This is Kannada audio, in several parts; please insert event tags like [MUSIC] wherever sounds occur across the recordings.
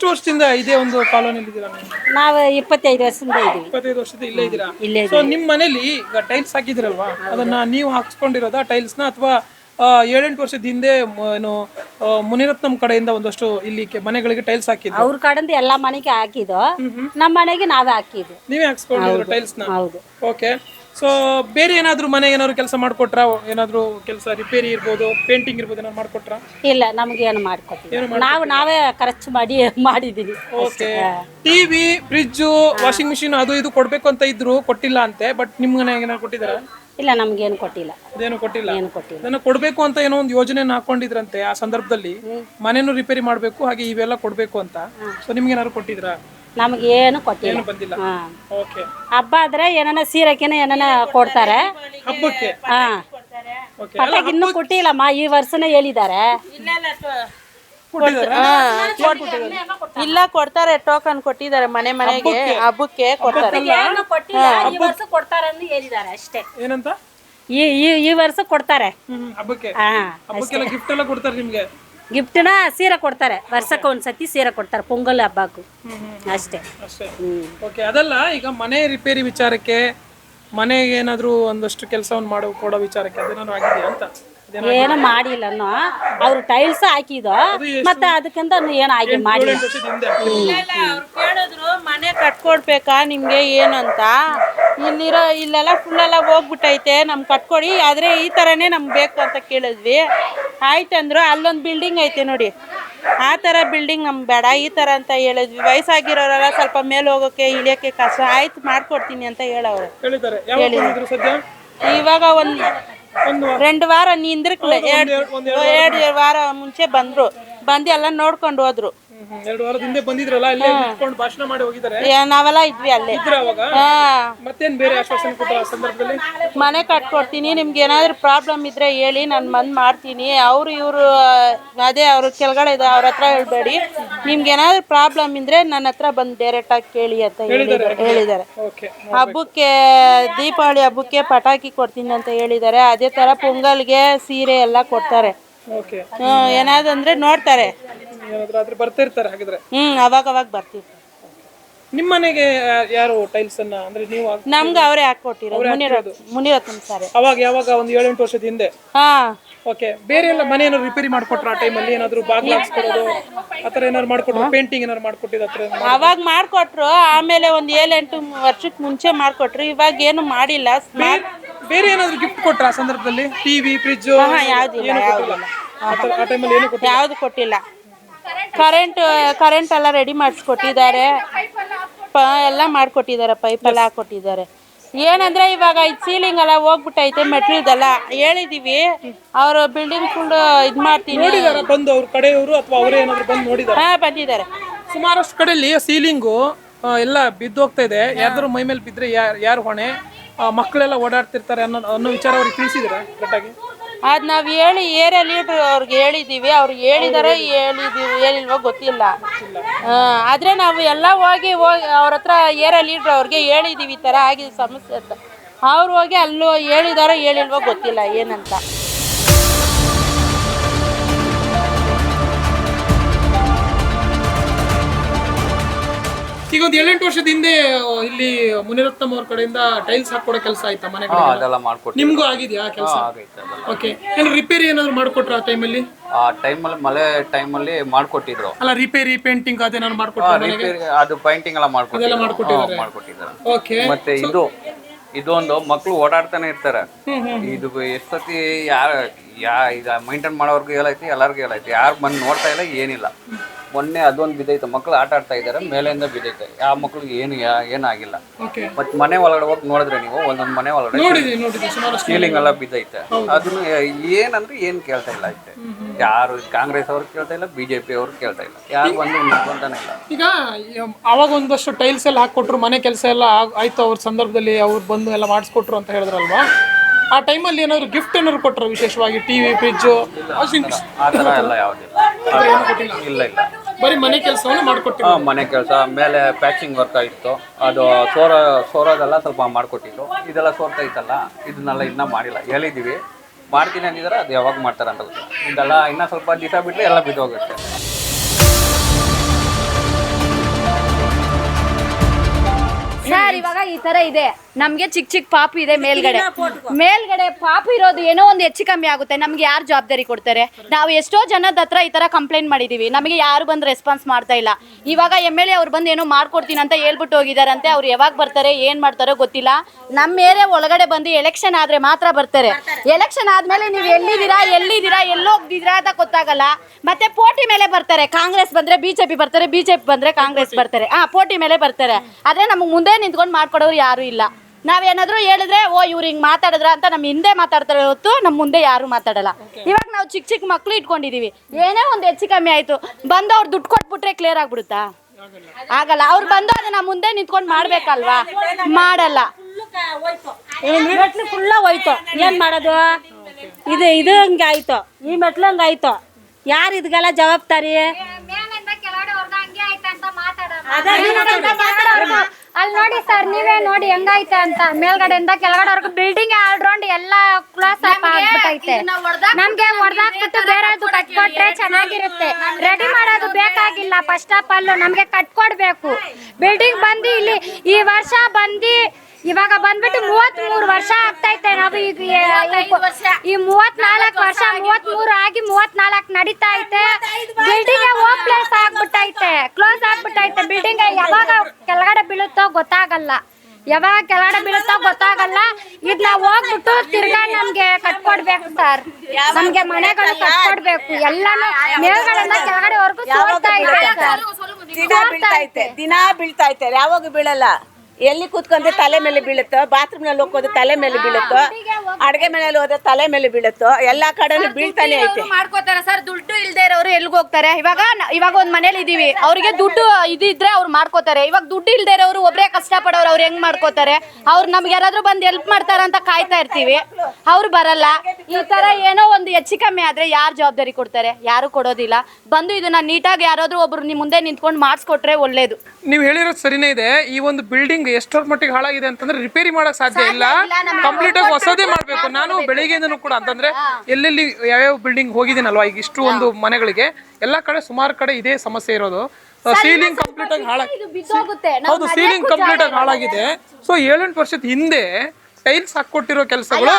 ಎಷ್ಟು ವರ್ಷದಿಂದ ಇದೇ ಒಂದು ಕಾಲೋನಿಯಲ್ಲಿ ಇದ್ದೀರಾ ನೀವು? ನಾವು ಇಪ್ಪತ್ತೈದು ವರ್ಷದಿಂದ ಇದ್ದೀವಿ. ಇಪ್ಪತ್ತೈದು ವರ್ಷದಿಂದ ಇಲ್ಲೇ ಇದ್ದೀರಾ? ಇಲ್ಲೇ ಸೊ ನಿಮ್ಮ ಮನೇಲಿ ಈಗ ಟೈಲ್ಸ್ ಹಾಕಿದಿರಲ್ವಾ? ಅದನ್ನ ನೀವು ಟೈಲ್ಸ್ನ? ಅಥವಾ ಏಳೆಂಟು ವರ್ಷದ ಹಿಂದೆ ಮ- ಏನು ಆ, ಮುನಿರತ್ನಂ ಕಡೆಯಿಂದ ಒಂದಷ್ಟು ಇಲ್ಲಿ ಕೆ- ಮನೆಗಳಿಗೆ ಟೈಲ್ಸ್ ಹಾಕಿದ್ರು ಅವ್ರ ಕಡೆಯಿಂದ ಎಲ್ಲಾ ಮನೆಗೆ ಹಾಕಿದ್ದು. ನಮ್ಮ ಮನೆಗೆ ನಾವೇ ಹಾಕಿದ್ವಿ ನೀವೇ ಹಾಕ್ಸ್ಕೊಂಡಿದ್ರು ಟೈಲ್ಸ್ನ ಹೌದು. ಓಕೆ ಸೊ ಬೇರೆ ಏನಾದ್ರು ಮನೆ ಏನಾದ್ರು ಕೆಲಸ ಮಾಡ್ಕೊಟ್ರಾ? ಏನಾದ್ರು ಕೆಲಸ ರಿಪೇರಿ ಇರ್ಬೋದು ಪೇಂಟಿಂಗ್ ಇರ್ಬೋದು ಏನಾದ್ರು ಮಾಡ್ಕೊಟ್ರಾ? ಇಲ್ಲ ನಮ್ಗೆ ಏನು ಮಾಡ್ಕೊತೀವಿ ನಾವು ನಾವೇ ಖರ್ಚು ಮಾಡಿ [LAUGHS] ಮಾಡಿದೀವಿ. Okay TV fridge washing machine ಅದು ಇದು ಕೊಡ್ಬೇಕು ಅಂತ ಇದ್ರು ಕೊಟ್ಟಿಲ್ಲ ಅಂತೆ ಬಟ್ ನಿಮ್ ಮನೆ ಏನಾದ್ರು ಕೊಟ್ಟಿದ್ದಾರೆ ಇಲ್ಲ ನಮ್ಗೇನು ಕೊಟ್ಟಿಲ್ಲ. ಅದೇನು ಕೊಟ್ಟಿಲ್ಲ? ಏನು ಕೊಟ್ಟಿಲ್ಲ. ನಾನು ಕೊಡ್ಬೇಕು ಅಂತ ಏನೋ ಒಂದು ಯೋಜನೆ ಹಾಕೊಂಡಿದ್ರಂತೆ ಆ ಸಂದರ್ಭದಲ್ಲಿ ಮನೇನು ರಿಪೇರಿ ಮಾಡ್ಬೇಕು ಹಾಗೆ ಇವೆಲ್ಲ ಕೊಡ್ಬೇಕು ಅಂತ. ಸೊ ನಿಮ್ಗೆ ಏನಾದ್ರು ಕೊಟ್ಟಿದ್ರಾ? ನಮಗೇನು ಕೊಟ್ಟಿಲ್ಲ. ಏನು ಬಂದಿಲ್ಲ. ಹಾ. ಓಕೆ. ಹಬ್ಬ ಆದ್ರೆ ಏನಾನ ಸೀರೆಕೆನ ಏನನ ಕೊಡ್ತಾರೆ. ಹಬ್ಬಕ್ಕೆ. ಹಾಂ. ಓಕೆ. ಪಟಾಕಿ ಇನ್ನೂ ಕೊಟ್ಟಿಲ್ಲಮ್ಮ ಈ ವರ್ಷನೇ ಹೇಳಿದ್ದಾರೆ. ಇಲ್ಲ ಕೊಡ್ತಾರೆ ಟೋಕನ್ ಕೊಟ್ಟಿದ್ದಾರೆ ಮನೆ ಮನೆಗೆ ಹಬ್ಬಕ್ಕೆ. ಕೊಡ್ತಾರೆ. ಏನು ಕೊಟ್ಟಿಲ್ಲ ಈ ವರ್ಷ ಕೊಡ್ತಾರೆ ಅಂತ ಹೇಳಿದ್ದಾರೆ ಅಷ್ಟೇ. ಏನಂತ? ಈ ಈ ವರ್ಷ ಕೊಡ್ತಾರೆ. ಹಬ್ಬಕ್ಕೆ. ಹಾ ಗಿಫ್ಟ್ ಎಲ್ಲ ಕೊಡ್ತಾರೆ ನಿಮ್ಗೆ? ಗಿಫ್ಟ್ನ ಸೀರೆ ಕೊಡ್ತಾರೆ. ವರ್ಷಕ್ಕೆ ಒಂದ್ಸತಿ ಸೀರೆ ಕೊಡ್ತಾರೆ ಪೊಂಗಲ್ ಹಬ್ಬಕ್ಕೂ. ಅಷ್ಟೇ. ಅಷ್ಟೇ. ಓಕೆ ಅದಲ್ಲ ಈಗ ಮನೆ ರಿಪೇರಿ ವಿಚಾರಕ್ಕೆ ಮನೆಗೆ ಏನಾದರೂ ಒಂದಷ್ಟು ಕೆಲಸವನ್ನು ಮಾಡೋ ಕೊಡೋ ವಿಚಾರಕ್ಕೆ ಅದೇನಾದ್ರು ಆಗಿದೆಯಾ ಅಂತ? ಏನು ಮಾಡಿಲ್ಲ ಅವ್ರು ಟೈಲ್ಸ್ ಹಾಕಿದ್ದು ಮತ್ತೆ ಅದಕ್ಕಿಂತ ಏನು ಆಗಿ ಮಾಡಿ ಅವ್ರು ಕೇಳಿದ್ರು ಮನೆ ಕಟ್ಕೊಡ್ಬೇಕಾ ನಿಮ್ಗೆ ಏನಂತ ಇಲ್ಲಿರೋ ಇಲ್ಲೆಲ್ಲ ಫುಲ್ಲೆಲ್ಲ ಹೋಗ್ಬಿಟ್ಟೈತೆ ನಮ್ಗೆ ಕಟ್ಕೊಡಿ ಆದ್ರೆ ಈ ಥರನೇ ನಮ್ಗೆ ಬೇಕು ಅಂತ ಕೇಳಿದ್ವಿ. ಆಯ್ತಂದ್ರು ಅಲ್ಲೊಂದು ಬಿಲ್ಡಿಂಗ್ ಐತೆ ನೋಡಿ. ಆ ಥರ ಬಿಲ್ಡಿಂಗ್ ನಮ್ಗೆ ಬೇಡ ಈ ಥರ ಅಂತ ಹೇಳಿದ್ವಿ. ವಯಸ್ಸಾಗಿರೋರೆಲ್ಲ ಸ್ವಲ್ಪ ಮೇಲೆ ಹೋಗೋಕೆ ಇಳಿಯೋಕೆ ಕಷ್ಟ. ಆಯ್ತು ಮಾಡ್ಕೊಡ್ತೀನಿ ಅಂತ ಹೇಳೋರು ಇವಾಗ ಒಂದು రెండు ವಾರ. ನಿಂದ್ರಕ್ಲೆ ಎರಡು ಎರಡು ವಾರ ಮುಂಚೆ ಬಂದ್ರು. ಬಂದು ಎಲ್ಲ ನೋಡ್ಕೊಂಡು ಹೋದ್ರು. ಎರಡು ವಾರದ ಹಿಂದೆ ಬಂದಿದ್ರಲ್ಲ ಅಲ್ಲೇ ನಿಂತ್ಕೊಂಡು ಭಾಷಣ ಮಾಡಿ ಹೋಗಿದ್ದಾರೆ. ನಾವೆಲ್ಲ ಇದ್ವಿ ಅಲ್ಲೇ. ಇದ್ರ ಅವಾಗ? ಹಾ. ಮತ್ತೇನ್ ಬೇರೆ ಆಶ್ವಾಸನೆ ಕೊಟ್ಟ ಆ ಸಂದರ್ಭದಲ್ಲಿ? ಮನೆ ಕಟ್ಕೊಡ್ತೀನಿ ನಿಮ್ಗೆ ಏನಾದ್ರು ಪ್ರಾಬ್ಲಮ್ ಇದ್ರೆ ಹೇಳಿ ನಾನು ಬಂದ್ ಮಾಡ್ತೀನಿ. ಅವರು ಇವರು ಅದೇ ಅವ್ರ ಕೆಳಗಡೆ ಇದೆ ಅವ್ರ ಹತ್ರ ಹೇಳ್ಬೇಡಿ. ನಿಮ್ಗೆ ಏನಾದ್ರು ಪ್ರಾಬ್ಲಮ್ ಇದ್ರೆ ನನ್ನ ಹತ್ರ ಬಂದು ಡೈರೆಕ್ಟ್ ಆಗಿ ಕೇಳಿ ಅಂತ ಹೇಳಿದ್ದಾರೆ ಹೇಳಿದ್ದಾರೆ. ಓಕೆ ಹಬ್ಬಕ್ಕೆ ದೀಪಾವಳಿ ಹಬ್ಬಕ್ಕೆ ಪಟಾಕಿ ಕೊಡ್ತೀನಿ ಅಂತ ಹೇಳಿದ್ದಾರೆ. ಅದೇ ತರ ಪೊಂಗಲ್ಗೆ ಸೀರೆ ಎಲ್ಲ ಕೊಡ್ತಾರೆ. ಓಕೆ. ನೋಡ್ತಾರೆ. ಏನಾದ್ರು ಆದ್ರೆ ಬರ್ತಾ ಇರ್ತಾರೆ ಹಾಗಿದ್ರೆ. ಹ್ಮ್ ಅವಾಗ ಅವಾಗ ಬರ್ತೀವಿ ನಿಮ್ ಮನೆಗೆ ಯಾ- ಯಾರು ಟೈಲ್ಸ್ ಅನ್ನ ಅಂದ್ರೆ ನೀವು ಹಾಕ್- ನಮ್ಗೆ ಅವರೇ ಹಾಕೊಟ್ಟಿರೋದು ಮುನಿರತ್ ಮುನಿರತ್ನ ಸರ್. ಅವಾಗ ಯಾವಾಗ ಒಂದು ಏಳೆಂಟು ವರ್ಷದ ಹಿಂದೆ? ಹಾ. ಓಕೆ ಬೇರೆ ಎಲ್ಲ ಮನೆ ಏನಾದ್ರು ರಿಪೇರಿ ಮಾಡ್ಕೊಟ್ರ ಆ ಟೈಮಲ್ಲಿ ಏನಾದ್ರು ಬಾಗ್ಲು ಹಾಕ್ಸ್ಕೊಡೋದು ಆತರ ಏನಾದ್ರು ಮಾಡ್ಕೊಟ್ರು? ಪೇಂಟಿಂಗ್ ಏನಾದ್ರು ಮಾಡ್ಕೊಟ್ಟಿದ ಹತ್ರ ಅವಾಗ ಮಾಡ್ಕೊಟ್ರು ಆಮೇಲೆ ಒಂದ್ ಏಳೆಂಟು ವರ್ಷಕ್ಕೆ ಮುಂಚೆ ಮಾಡ್ಕೊಟ್ರು ಇವಾಗ ಏನು ಮಾಡಿಲ್ಲ. ಸ್ಮಾರ್ಟ್ ಬೇರೆ ಏನಾದ್ರು ಗಿಫ್ಟ್ ಕೊಟ್ರ ಆ ಸಂದರ್ಭದಲ್ಲಿ? ಟಿವಿ ಫ್ರಿಜ್ ಯಾವ್ದಿಲ್ಲ ಯಾವ್ದಿಲ್ಲ. ಆ ಟೈಮಲ್ಲಿ ಏನು ಕೊಟ್ಟಿಲ್ಲ? ಯಾವ್ದು ಕೊಟ್ಟಿಲ್ಲ. ಕರೆಂಟ್ ಕರೆಂಟ್ ಎಲ್ಲ ರೆಡಿ ಮಾಡಿಸ್ಕೊಟ್ಟಿದ್ದಾರೆ. ಪ ಎಲ್ಲ ಮಾಡಿಕೊಟ್ಟಿದ್ದಾರೆ ಪೈಪ್ ಎಲ್ಲ ಹಾಕೊಟ್ಟಿದ್ದಾರೆ. ಏನಂದ್ರೆ ಇವಾಗ ಇದು ಸೀಲಿಂಗ್ ಎಲ್ಲ ಹೋಗ್ಬಿಟ್ಟೈತೆ ಮೆಟ್ರಿದೆಲ್ಲ ಹೇಳಿದೀವಿ ಅವರು ಬಿಲ್ಡಿಂಗ್ ಫುಲ್ ಇದ್ ಮಾಡ್ತೀನಿ. ಬಂದು ಅವ್ರ ಕಡೆಯವರು ಅಥವಾ ಅವರೇ ಏನಾದ್ರು ಬಂದು ನೋಡಿದಾರ? ಹಾಂ ಬಂದಿದ್ದಾರೆ. ಸುಮಾರಷ್ಟು ಕಡೆಯಲ್ಲಿ ಸೀಲಿಂಗು ಎಲ್ಲ ಬಿದ್ದು ಹೋಗ್ತಾ ಇದೆ. ಯಾರು ಮೈ ಮೇಲೆ ಬಿದ್ರೆ ಯಾರು ಯಾರು ಹೊಣೆ? ಮಕ್ಕಳೆಲ್ಲ ಓಡಾಡ್ತಿರ್ತಾರೆ ಅನ್ನೋ ಅನ್ನೋ ವಿಚಾರ ಅವ್ರಿಗೆ ತಿಳಿಸಿದ್ರೆ? ಕರೆಕ್ಟಾಗಿ ಅದ್ ನಾವು ಹೇಳಿ ಏರಿಯಾ ಲೀಡ್ರ್ ಅವ್ರಿಗೆ ಹೇಳಿದ್ದೀವಿ ಅವ್ರು ಹೇಳಿದಾರೆ ಹೇಳಿದೀವಿ, ಹೇಳಿಲ್ವೋ ಗೊತ್ತಿಲ್ಲ. ಆದ್ರೆ ನಾವು ಎಲ್ಲ ಹೋಗಿ ಹೋಗಿ ಅವ್ರ ಹತ್ರ ಏರಿಯಾ ಲೀಡ್ರ್ ಅವ್ರಿಗೆ ಹೇಳಿದ್ದೀವಿ ಈ ಥರ ಆಗಿದೆ ಸಮಸ್ಯೆ ಅಂತ ಅವ್ರು ಹೋಗಿ ಅಲ್ಲೂ ಹೇಳಿದಾರೋ ಹೇಳಿಲ್ವೋ ಗೊತ್ತಿಲ್ಲ ಏನಂತ. ಈಗ ಒಂದು ಏಳೆಂಟು ವರ್ಷದ ಹಿಂದೆ ಇಲ್ಲಿ ಮುನಿರತ್ನಂ ಅವ್ರ ಕಡೆಯಿಂದ ಟೈಲ್ಸ್ ಹಾಕೊಡೋ ಕೆಲಸ ಆಯ್ತಾ ಮನೆ ಹಾ, ಅದೆಲ್ಲ ಮಾಡ್ಕೊಟ್ಟು ನಿಮ್ಗೂ ಆಗಿದ್ಯಾ ಕೆಲಸ? ಆಗೈತೆ ಅದೆಲ್ಲ ಓಕೆ ಏನು ರಿಪೇರಿ ಏನಾದ್ರು ಮಾಡ್ಕೊಟ್ರ ಆ ಟೈಮಲ್ಲಿ ಆ ಟೈಮಲ್ಲಿ ಮಳೆ ಟೈಮಲ್ಲಿ ಮಾಡ್ಕೊಟ್ಟಿದ್ರು. ಅಲ್ಲ ರಿಪೇರಿ ಪೇಂಟಿಂಗ್ ಅದೇನಾದ್ರು ಮಾಡ್ಕೊಟ್ರ ರಿಪೇರಿ ಅದು ಪೇಂಟಿಂಗ್ ಎಲ್ಲ ಮಾಡ್ಕೊಟ್ಟಿದ್ರು. ಮಾಡ್ಕೊಟ್ಟಿದ್ದಾರೆ. ಹಾ, ಮಾಡ್ಕೊಟ್ಟಿದ್ದಾರೆ. ಓಕೆ ಮತ್ತೆ ಇದು ಇದೊಂದು ಮಕ್ಳು ಓಡಾಡ್ತಾನೆ ಇರ್ತಾರೆ. ಇದು ಎಷ್ಟೊತ್ತಿ ಯಾರ ಯಾ ಈಗ ಮೈಂಟೈನ್ ಮಾಡೋರ್ಗು ಹೇಳೈತಿ ಎಲ್ಲರಿಗೂ ಹೇಳೈತಿ ಯಾರು ಬಂದು ನೋಡ್ತಾ ಇಲ್ಲ ಏನಿಲ್ಲ. ಮೊನ್ನೆ ಅದೊಂದು ಬಿದ್ದೈತೆ. ಮಕ್ಳು ಆಟ ಆಡ್ತಾ ಇದ್ದಾರೆ ಮೇಲೆಯಿಂದ ಬಿದ್ದೈತೆ. ಯಾವ ಮಕ್ಳಿಗೆ ಏನು ಯಾ- ಏನಾಗಿಲ್ಲ. ಓಕೆ ಮತ್ತೆ ಮನೆ ಒಳಗಡೆ ಹೋಗಿ ನೋಡಿದ್ರೆ ನೀವು ಒಂದೊಂದು ಮನೆ ಒಳಗಡೆ ನೋಡಿದ್ವಿ ನೋಡಿದ್ವಿ ಸುಮಾರಷ್ಟು ಸೀಲಿಂಗ್ ಎಲ್ಲ ಬಿದ್ದೈತೆ. ಅದನ್ನು ಏನಂದ್ರೆ ಏನು ಕೇಳ್ತಾ ಇಲ್ಲ ಐತೆ ಯಾರು ಕಾಂಗ್ರೆಸ್ ಅವ್ರು ಕೇಳ್ತಾ ಇಲ್ಲ ಬಿಜೆಪಿ ಅವ್ರು ಕೇಳ್ತಾ ಇಲ್ಲ. ಯಾರು ಬಂದು ನಿಂತ್ಕೊಂತಾನೆ ಇಲ್ಲ. ಈಗ ಅವಾಗ ಒಂದಷ್ಟು ಟೈಲ್ಸ್ ಎಲ್ಲ ಹಾಕೊಟ್ರು ಮನೆ ಕೆಲಸ ಎಲ್ಲ ಆಗ್- ಆಯ್ತು ಅವ್ರ ಸಂದರ್ಭದಲ್ಲಿ ಅವ್ರು ಬಂದು ಎಲ್ಲ ಮಾಡಿಸ್ಕೊಟ್ರು ಅಂತ ಹೇಳಿದ್ರಲ್ವಾ? ಆ ಟೈಮಲ್ಲಿ ಏನಾದ್ರು ಗಿಫ್ಟ್ ಏನಾದ್ರು ಕೊಟ್ರು ವಿಶೇಷವಾಗಿ ಟಿವಿ ಫ್ರಿಡ್ಜ್ ವಾಷಿಂಗ್ ಆ ಥರ ಎಲ್ಲ ಯಾವುದಿಲ್ಲ. ಇಲ್ಲ ಇಲ್ಲ. ಬರೀ ಮನೆ ಕೆಲಸವನ್ನು ಮಾಡಿಕೊಟ್ಟಿದ್ರು ಮನೆ ಕೆಲಸ, ಮೇಲೆ ಪ್ಯಾಚಿಂಗ್ ವರ್ಕ್ ಆಗಿತ್ತು. ಅದು ಸೋರ, ಸೋರೋದೆಲ್ಲ ಸ್ವಲ್ಪ ಮಾಡ್ಕೊಟ್ಟಿದ್ರು ಇದೆಲ್ಲ ಸೋರ್ತಾ ಇತ್ತಲ್ಲ ಇದನ್ನೆಲ್ಲ ಇನ್ನೂ ಮಾಡಿಲ್ಲ. ಹೇಳಿದೀವಿ ಮಾಡ್ತೀನಿ ಅಂದಿದ್ರೆ ಅದು ಯಾವಾಗ ಮಾಡ್ತಾರೆ ಅಂತ ಇದೆಲ್ಲ ಇನ್ನೂ ಸ್ವಲ್ಪ ದಿವಸ ಬಿಟ್ಟರೆ ಎಲ್ಲ ಬಿದ್ದೋಗುತ್ತೆ. ತರ ಇದೆ. ನಮ್ಗೆ ಚಿಕ್ಕ ಚಿಕ್ಕ ಪಾಪು ಇದೆ ಮೇಲ್ಗಡೆ. ಮೇಲ್ಗಡೆ ಪಾಪು ಇರೋದು ಏನೋ ಒಂದು ಹೆಚ್ಚು ಕಮ್ಮಿ ಆಗುತ್ತೆ. ನಮ್ಗೆ ಯಾರು ಜವಾಬ್ದಾರಿ ಕೊಡ್ತಾರೆ? ನಾವು ಎಷ್ಟೋ ಜನದ ಹತ್ರ ಈ ತರ ಕಂಪ್ಲೇಂಟ್ ಮಾಡಿದೀವಿ. ನಮಗೆ ಯಾರು ಬಂದು ರೆಸ್ಪಾನ್ಸ್ ಮಾಡ್ತಾ ಇಲ್ಲ. ಇವಾಗ ಎಂ ಎಲ್ ಎ ಅವ್ರು ಬಂದು ಏನೋ ಮಾಡ್ಕೊಡ್ತೀನಿ ಅಂತ ಹೇಳ್ಬಿಟ್ಟು ಹೋಗಿದಾರಂತೆ. ಅವ್ರು ಯಾವಾಗ ಬರ್ತಾರೆ ಏನ್ ಮಾಡ್ತಾರೋ ಗೊತ್ತಿಲ್ಲ. ನಮ್ಮ ಏರಿಯಾ ಒಳಗಡೆ ಬಂದು ಎಲೆಕ್ಷನ್ ಆದ್ರೆ ಮಾತ್ರ ಬರ್ತಾರೆ. ಎಲೆಕ್ಷನ್ ಆದ್ಮೇಲೆ ನೀವು ಎಲ್ಲಿದ್ದೀರಾ ಎಲ್ಲಿದ್ದೀರಾ ಎಲ್ಲೋಗ್ದಿದ್ದೀರಾ ಅಂತ ಗೊತ್ತಾಗಲ್ಲ. ಮತ್ತೆ ಪೋಟಿ ಮೇಲೆ ಬರ್ತಾರೆ. ಕಾಂಗ್ರೆಸ್ ಬಂದ್ರೆ ಬಿಜೆಪಿ ಬರ್ತಾರೆ ಬಿಜೆಪಿ ಬಂದ್ರೆ ಕಾಂಗ್ರೆಸ್ ಬರ್ತಾರೆ. ಆ ಪೋಟಿ ಮೇಲೆ ಬರ್ತಾರೆ. ಆದ್ರೆ ನಮ್ಗೆ ಮುಂದೆ ನಿಂತ್ಕೊಂಡು ಯಾರು ಇಲ್ಲ. ನಾವೇನಾದ್ರೂ ಹೇಳಿದ್ರೆ ಓ ಇವ್ರು ಹಿಂಗ್ ಮಾತಾಡಿದ್ರ ಅಂತ ನಮ್ಮ ಹಿಂದೆ ಮಾತಾಡ್ತಾರೆ ಹೊತ್ತು ನಮ್ಮ ಮುಂದೆ ಯಾರು ಮಾತಾಡಲ್ಲ. ಇವಾಗ ನಾವು ಚಿಕ್ಕ ಚಿಕ್ಕ ಮಕ್ಳು ಇಟ್ಕೊಂಡಿದೀವಿ. ಏನೇ ಒಂದು ಹೆಚ್ಚು ಕಮ್ಮಿ ಆಯ್ತು. ಬಂದು ಅವ್ರು ದುಡ್ಡು ಕೊಟ್ಬಿಟ್ರೆ ಕ್ಲಿಯರ್ ಆಗ್ಬಿಡುತ್ತಾ? ಆಗಲ್ಲ. ಅವ್ರು ಬಂದು ಅದನ್ನ ಮುಂದೆ ನಿಂತ್ಕೊಂಡು ಮಾಡ್ಬೇಕಲ್ವಾ? ಮಾಡಲ್ಲ. ಮೆಟ್ಲು ಫುಲ್ಲ ಹೋಯ್ತು. ಏನ್ ಮಾಡೋದು? ಇದು ಇದು ಹಂಗೆ ಆಯ್ತು. ಈ ಮೆಟ್ಲು ಹಂಗೆ ಆಯ್ತು. ಯಾರು ಇದಕ್ಕೆಲ್ಲ ಜವಾಬ್ದಾರಿ? ಅಲ್ಲಿ ನೋಡಿ ಸರ್ ನೀವೇ ನೋಡಿ ಹೆಂಗೈತೆ ಅಂತ. ಮೇಲ್ಗಡೆಯಿಂದ ಕೆಳಗಡೆವರೆಗೂ ಬಿಲ್ಡಿಂಗ್ ಆಲ್ರೌಂಡ್ ಎಲ್ಲ ಕ್ಲಾಸ್ ಆಗ್ಬಿಟ್ಟೈತೆ. ನಮ್ಗೆ ಹೊಡೆದಾಕ್ಬಿಟ್ಟು ಬೇರೆದು ಕಟ್ಕೊಟ್ರೆ ಚೆನ್ನಾಗಿರುತ್ತೆ. ರೆಡಿ ಮಾಡೋದು ಬೇಕಾಗಿಲ್ಲ. ಫಸ್ಟ್ ಆಫ್ ಆಲ್ ನಮ್ಗೆ ಕಟ್ಕೊಡ್ಬೇಕು ಬಿಲ್ಡಿಂಗ್ ಬಂದಿ ಇಲ್ಲಿ ಈ ವರ್ಷ ಬಂದು ಇವಾಗ ಬಂದ್ಬಿಟ್ಟು ಮೂವತ್ ಮೂರು ವರ್ಷ ಆಗ್ತೈತೆ ನಾವು ಈಗ ಈ ಮೂವತ್ ನಾಲ್ಕು ವರ್ಷ ಮೂವತ್ ಮೂರು ಆಗಿ ಮೂವತ್ ನಾಲ್ಕು ನಡೀತಾ ಐತೆ ಬಿಲ್ಡಿಂಗ್ ಪ್ಲೇಸ್ ಆಗ್ಬಿಟ್ಟೈತೆ ಕ್ಲೋಸ್ ಆಗ್ಬಿಟ್ಟೈತೆ ಬಿಲ್ಡಿಂಗ್ ಯಾವಾಗ ಕೆಳಗಡೆ ಬೀಳುತ್ತೋ ಗೊತ್ತಾಗಲ್ಲ ಯಾವಾಗ ಕೆಳಗಡೆ ಬೀಳುತ್ತೋ ಗೊತ್ತಾಗಲ್ಲ ಇದ್ ನಾವ್ ಹೋಗ್ಬಿಟ್ಟು ತಿರ್ಗಾ ನಮ್ಗೆ ಕಟ್ಕೊಡ್ಬೇಕು ಸರ್ ನಮ್ಗೆ ಮನೆಗಳು ಕಟ್ಕೊಡ್ಬೇಕು ಎಲ್ಲಾನು ಕೆಳಗಡೆ ಕೆಳಗಡೆವರೆಗೂ ಸೋರ್ತಾ ಇದೆ ಸರ್ ದಿನ ಬೀಳ್ತಾ ದಿನ ಬೀಳ್ತೈತೆ ಯಾವಾಗ ಬೀಳಲ್ಲ ಎಲ್ಲಿ ಕೂತ್ಕೊಂಡ್ರೆ ತಲೆ ಮೇಲೆ ಬೀಳುತ್ತೋ ಬಾತ್ರೂಮ್ನಲ್ಲಿ ಹೋಗೋದು ತಲೆ ಮೇಲೆ ಬೀಳುತ್ತೋ ಅಡುಗೆ ಮನೆಯಲ್ಲಿ ಹೋದ್ರೆ ತಲೆ ಮೇಲೆ ಬೀಳುತ್ತೋ ಎಲ್ಲಾ ಕಡೆ ಬೀಳ್ತಾನೆ ಐತೆ. ಮಾಡ್ಕೋತಾರೆ ಸರ್ ದುಡ್ಡು ಇಲ್ದೇ ಇರೋರು ಎಲ್ಗ್ ಹೋಗ್ತಾರೆ? ಇವಾಗ ನ- ಇವಾಗ ಒಂದ್ ಮನೇಲಿ ಇದೀವಿ. ಅವ್ರಿಗೆ ದುಡ್ಡು ಇದಿದ್ರೆ ಅವ್ರು ಮಾಡ್ಕೋತಾರೆ. ಇವಾಗ ದುಡ್ಡು ಇಲ್ದೇ ಇರೋರು ಒಬ್ರೇ ಕಷ್ಟ ಪಡೋರು ಅವ್ರು ಹೆಂಗ್ ಮಾಡ್ಕೋತಾರೆ? ಅವ್ರು ನಮ್ಗೆ ಯಾರಾದ್ರೂ ಬಂದು ಹೆಲ್ಪ್ ಮಾಡ್ತಾರ ಅಂತ ಕಾಯ್ತಾ ಇರ್ತೀವಿ. ಅವ್ರು ಬರಲ್ಲ. ಈ ತರ ಏನೋ ಒಂದು ಹೆಚ್ಚು ಕಮ್ಮಿ ಆದ್ರೆ ಯಾರು ಜವಾಬ್ದಾರಿ ಕೊಡ್ತಾರೆ? ಯಾರು ಕೊಡೋದಿಲ್ಲ. ಬಂದು ಇದನ್ನ ನೀಟಾಗಿ ಯಾರಾದ್ರೂ ಒಬ್ರು ನಿಮ್ ಮುಂದೆ ನಿಂತ್ಕೊಂಡು ಮಾಡಿಸ್ಕೊಟ್ರೆ ಒಳ್ಳೇದು. ನೀವು ಹೇಳಿರೋದು ಸರಿನೇ ಇದೆ. ಈ ಒಂದು ಬಿಲ್ಡಿಂಗ್ ಎಷ್ಟರ ಮಟ್ಟಿಗೆ ಹಾಳಾಗಿದೆ ಅಂತಂದ್ರೆ ರಿಪೇರಿ ಮಾಡಕ್ ಸಾಧ್ಯ ಇಲ್ಲ. ಕಂಪ್ಲೀಟ್ ಆಗಿ ಹೊಸದೇ ಮಾಡ್ಬೇಕು. ನಾನು ಬೆಳಿಗ್ಗೆಯಿಂದನೂ ಕೂಡ ಅಂತಂದ್ರೆ ಎಲ್ಲೆಲ್ಲಿ ಯಾವ್ಯಾವ ಬಿಲ್ಡಿಂಗ್ ಹೋಗಿದ್ದೀನಲ್ವಾ ಈಗ ಇಷ್ಟು ಒಂದು ಮನೆಗಳಿಗೆ ಎಲ್ಲಾ ಕಡೆ ಸುಮಾರು ಕಡೆ ಇದೇ ಸಮಸ್ಯೆ ಇರೋದು. ಸೀಲಿಂಗ್ ಕಂಪ್ಲೀಟ್ ಆಗಿ ಹಾಳಾಗಿ ಇದು ಬಿದ್ದೋಗುತ್ತೆ. ಹೌದು ಸೀಲಿಂಗ್ ಕಂಪ್ಲೀಟ್ ಆಗಿ ಹಾಳಾಗಿದೆ. ಸೊ ಏಳೆಂಟು ವರ್ಷದ ಹಿಂದೆ ಟೈಲ್ಸ್ ಹಾಕೊಟ್ಟಿರೋ ಕೆಲಸಗಳು